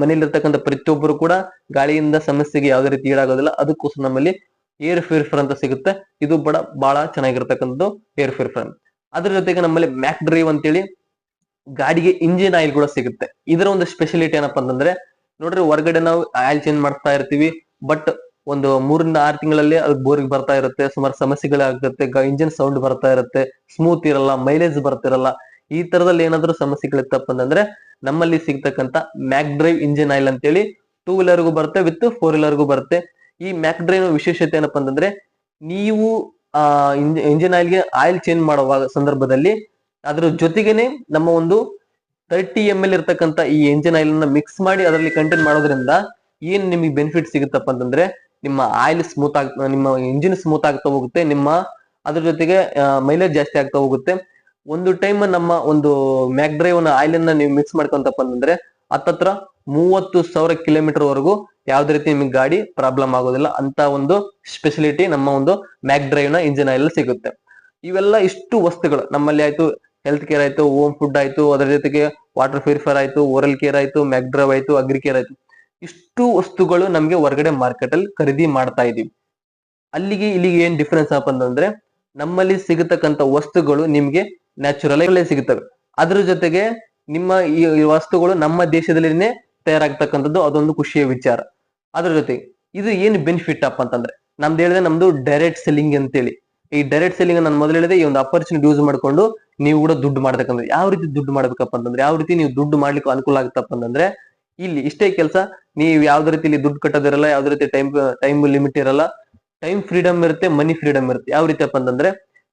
ಮನೆಯಲ್ಲಿರ್ತಕ್ಕಂಥ ಪ್ರತಿಯೊಬ್ಬರು ಕೂಡ ಗಾಳಿಯಿಂದ ಸಮಸ್ಯೆಗೆ ಯಾವುದೇ ರೀತಿ ಈಡಾಗೋದಿಲ್ಲ. ಅದಕ್ಕೋಸ್ಕರ ನಮ್ಮಲ್ಲಿ ಏರ್ ಪ್ಯೂರಿಫೈರ್ ಅಂತ ಸಿಗುತ್ತೆ. ಇದು ಬಡ ಬಹಳ ಚೆನ್ನಾಗಿರ್ತಕ್ಕಂಥದ್ದು ಏರ್ ಪ್ಯೂರಿಫೈರ್ ಅದ್ರ ಜೊತೆಗೆ ನಮ್ಮಲ್ಲಿ ಮ್ಯಾಕ್ ಡ್ರೈವ್ ಅಂತೇಳಿ ಗಾಡಿಗೆ ಇಂಜಿನ್ ಆಯಿಲ್ ಕೂಡ ಸಿಗುತ್ತೆ. ಇದರ ಒಂದು ಸ್ಪೆಷಾಲಿಟಿ ಏನಪ್ಪಾ ಅಂತಂದ್ರೆ ನೋಡ್ರಿ ಹೊರಗಡೆ ನಾವು ಆಯಿಲ್ ಚೇಂಜ್ ಮಾಡ್ತಾ ಇರ್ತೀವಿ. ಬಟ್ ಒಂದು ಮೂರಿಂದ ಆರು ತಿಂಗಳಲ್ಲಿ ಅದು ಬೋರಿಗೆ ಬರ್ತಾ ಇರುತ್ತೆ, ಸುಮಾರು ಸಮಸ್ಯೆಗಳಾಗುತ್ತೆ ಇಂಜಿನ್ ಸೌಂಡ್ ಬರ್ತಾ ಇರುತ್ತೆ ಸ್ಮೂತ್ ಇರಲ್ಲ ಮೈಲೇಜ್ ಬರ್ತಿರಲ್ಲ, ಈ ತರದಲ್ಲಿ ಏನಾದ್ರೂ ಸಮಸ್ಯೆಗಳಿತ್ತಪ್ಪ ಅಂತಂದ್ರೆ ನಮ್ಮಲ್ಲಿ ಸಿಗ್ತಕ್ಕಂತ ಮ್ಯಾಕ್ ಡ್ರೈವ್ ಇಂಜಿನ್ ಆಯಿಲ್ ಅಂತೇಳಿ ಟೂ ವೀಲರ್ಗೂ ಬರುತ್ತೆ ವಿತ್ ಫೋರ್ ವೀಲರ್ಗೂ ಬರುತ್ತೆ. ಈ ಮ್ಯಾಕ್ ಡ್ರೈವ್ ವಿಶೇಷತೆ ಏನಪ್ಪಾ ಅಂತಂದ್ರೆ ನೀವು, ಆ ಇಂಜಿನ್ ಆಯಿಲ್ಗೆ ಆಯಿಲ್ ಚೇಂಜ್ ಮಾಡುವ ಸಂದರ್ಭದಲ್ಲಿ ಅದ್ರ ಜೊತೆಗೇನೆ ನಮ್ಮ ಒಂದು ತರ್ಟಿ ಎಂ ಎಲ್ ಇರ್ತಕ್ಕಂಥ ಈ ಇಂಜಿನ್ ಆಯಿಲ್ ಅನ್ನ ಮಿಕ್ಸ್ ಮಾಡಿ ಅದರಲ್ಲಿ ಕಂಟೆಂಟ್ ಮಾಡೋದ್ರಿಂದ ಏನ್ ನಿಮಗೆ ಬೆನಿಫಿಟ್ ಸಿಗುತ್ತಪ್ಪ ಅಂತಂದ್ರೆ ನಿಮ್ಮ ಆಯಿಲ್ ಸ್ಮೂತ್ ಆಗ್, ನಿಮ್ಮ ಇಂಜಿನ್ ಸ್ಮೂತ್ ಆಗ್ತಾ ಹೋಗುತ್ತೆ, ನಿಮ್ಮ ಅದ್ರ ಜೊತೆಗೆ ಮೈಲೇಜ್ ಜಾಸ್ತಿ ಆಗ್ತಾ ಹೋಗುತ್ತೆ. ಒಂದು ಟೈಮ್ ನಮ್ಮ ಒಂದು ಮ್ಯಾಕ್ ಡ್ರೈವ್ನ ಆಯಿಲ್ ಅನ್ನ ನೀವು ಮಿಕ್ಸ್ ಮಾಡ್ಕೊಂತಪ್ಪ ಅಂತಂದ್ರೆ ಹತ್ತತ್ರ ಮೂವತ್ತು ಸಾವಿರ ಕಿಲೋಮೀಟರ್ ವರೆಗೂ ಯಾವ್ದೇ ರೀತಿ ನಿಮಗೆ ಗಾಡಿ ಪ್ರಾಬ್ಲಮ್ ಆಗೋದಿಲ್ಲ. ಅಂತ ಒಂದು ಸ್ಪೆಷಲಿಟಿ ನಮ್ಮ ಒಂದು ಮ್ಯಾಕ್ ಡ್ರೈವ್ನ ಇಂಜಿನ್ ಆಯಿಲ್ ಸಿಗುತ್ತೆ. ಇವೆಲ್ಲ ಇಷ್ಟು ವಸ್ತುಗಳು. ನಮ್ಮಲ್ಲಿ ಆಯ್ತು ಹೆಲ್ತ್ ಕೇರ್ ಆಯ್ತು ಹೋಮ್ ಫುಡ್ ಆಯ್ತು, ಅದರ ಜೊತೆಗೆ ವಾಟರ್ ಪ್ಯೂರಿಫೈರ್ ಆಯ್ತು ಓರಲ್ ಕೇರ್ ಆಯ್ತು ಮ್ಯಾಕ್ ಡ್ರೈವ್ ಆಯ್ತು ಅಗ್ರಿ ಕೇರ್ ಆಯ್ತು. ಇಷ್ಟು ವಸ್ತುಗಳು ನಮ್ಗೆ ಹೊರಗಡೆ ಮಾರ್ಕೆಟ್ ಅಲ್ಲಿ ಖರೀದಿ ಮಾಡ್ತಾ ಇದೀವಿ. ಅಲ್ಲಿಗೆ ಇಲ್ಲಿಗೆ ಏನ್ ಡಿಫ್ರೆನ್ಸ್ ಅಪ್ಪ ಅಂತಂದ್ರೆ, ನಮ್ಮಲ್ಲಿ ಸಿಗತಕ್ಕಂತ ವಸ್ತುಗಳು ನಿಮ್ಗೆ ನ್ಯಾಚುರಲ್ ಅಲ್ಲೇ ಸಿಗುತ್ತವೆ ಅದ್ರ ಜೊತೆಗೆ ನಿಮ್ಮ ಈ ವಸ್ತುಗಳು ನಮ್ಮ ದೇಶದಲ್ಲಿನೇ ತಯಾರಾಗ್ತಕ್ಕಂಥದ್ದು ಅದೊಂದು ಖುಷಿಯ ವಿಚಾರ. ಅದ್ರ ಜೊತೆಗೆ ಇದು ಏನು ಬೆನಿಫಿಟ್ ಅಪ್ಪ ಅಂತಂದ್ರೆ, ನಮ್ದು ಹೇಳಿದ್ರೆ ನಮ್ದು ಡೈರೆಕ್ಟ್ ಸೆಲ್ಲಿಂಗ್ ಅಂತೇಳಿ. ಈ ಡೈರೆಕ್ಟ್ ಸೆಲ್ಲಿಂಗ್ ನಾನು ಮೊದಲು ಹೇಳಿದೆ, ಈ ಒಂದು ಅಪರ್ಚುನಿಟಿ ಯೂಸ್ ಮಾಡ್ಕೊಂಡು ನೀವು ಕೂಡ ದುಡ್ಡು ಮಾಡ್ತಕ್ಕಂಥ ಯಾವ ರೀತಿ ದುಡ್ಡು ಮಾಡ್ಬೇಕಪ್ಪ ಅಂತಂದ್ರೆ, ಯಾವ ರೀತಿ ನೀವು ದುಡ್ಡು ಮಾಡ್ಲಿಕ್ಕೆ ಅನುಕೂಲ ಆಗುತ್ತಪ್ಪ ಅಂತಂದ್ರೆ ಇಲ್ಲಿ ಇಷ್ಟೇ ಕೆಲಸ, ನೀವು ಯಾವ್ದು ರೀತಿ ಇಲ್ಲಿ ದುಡ್ಡು ಕಟ್ಟೋದಿರಲ್ಲ, ಯಾವ್ದು ರೀತಿ ಟೈಮ್ ಟೈಮ್ ಲಿಮಿಟ್ ಇರಲ್ಲ, ಟೈಮ್ ಫ್ರೀಡಮ್ ಇರುತ್ತೆ, ಮನಿ ಫ್ರೀಡಮ್ ಇರುತ್ತೆ. ಯಾವ ರೀತಿಯಪ್ಪ ಅಂತಂದ್ರೆ,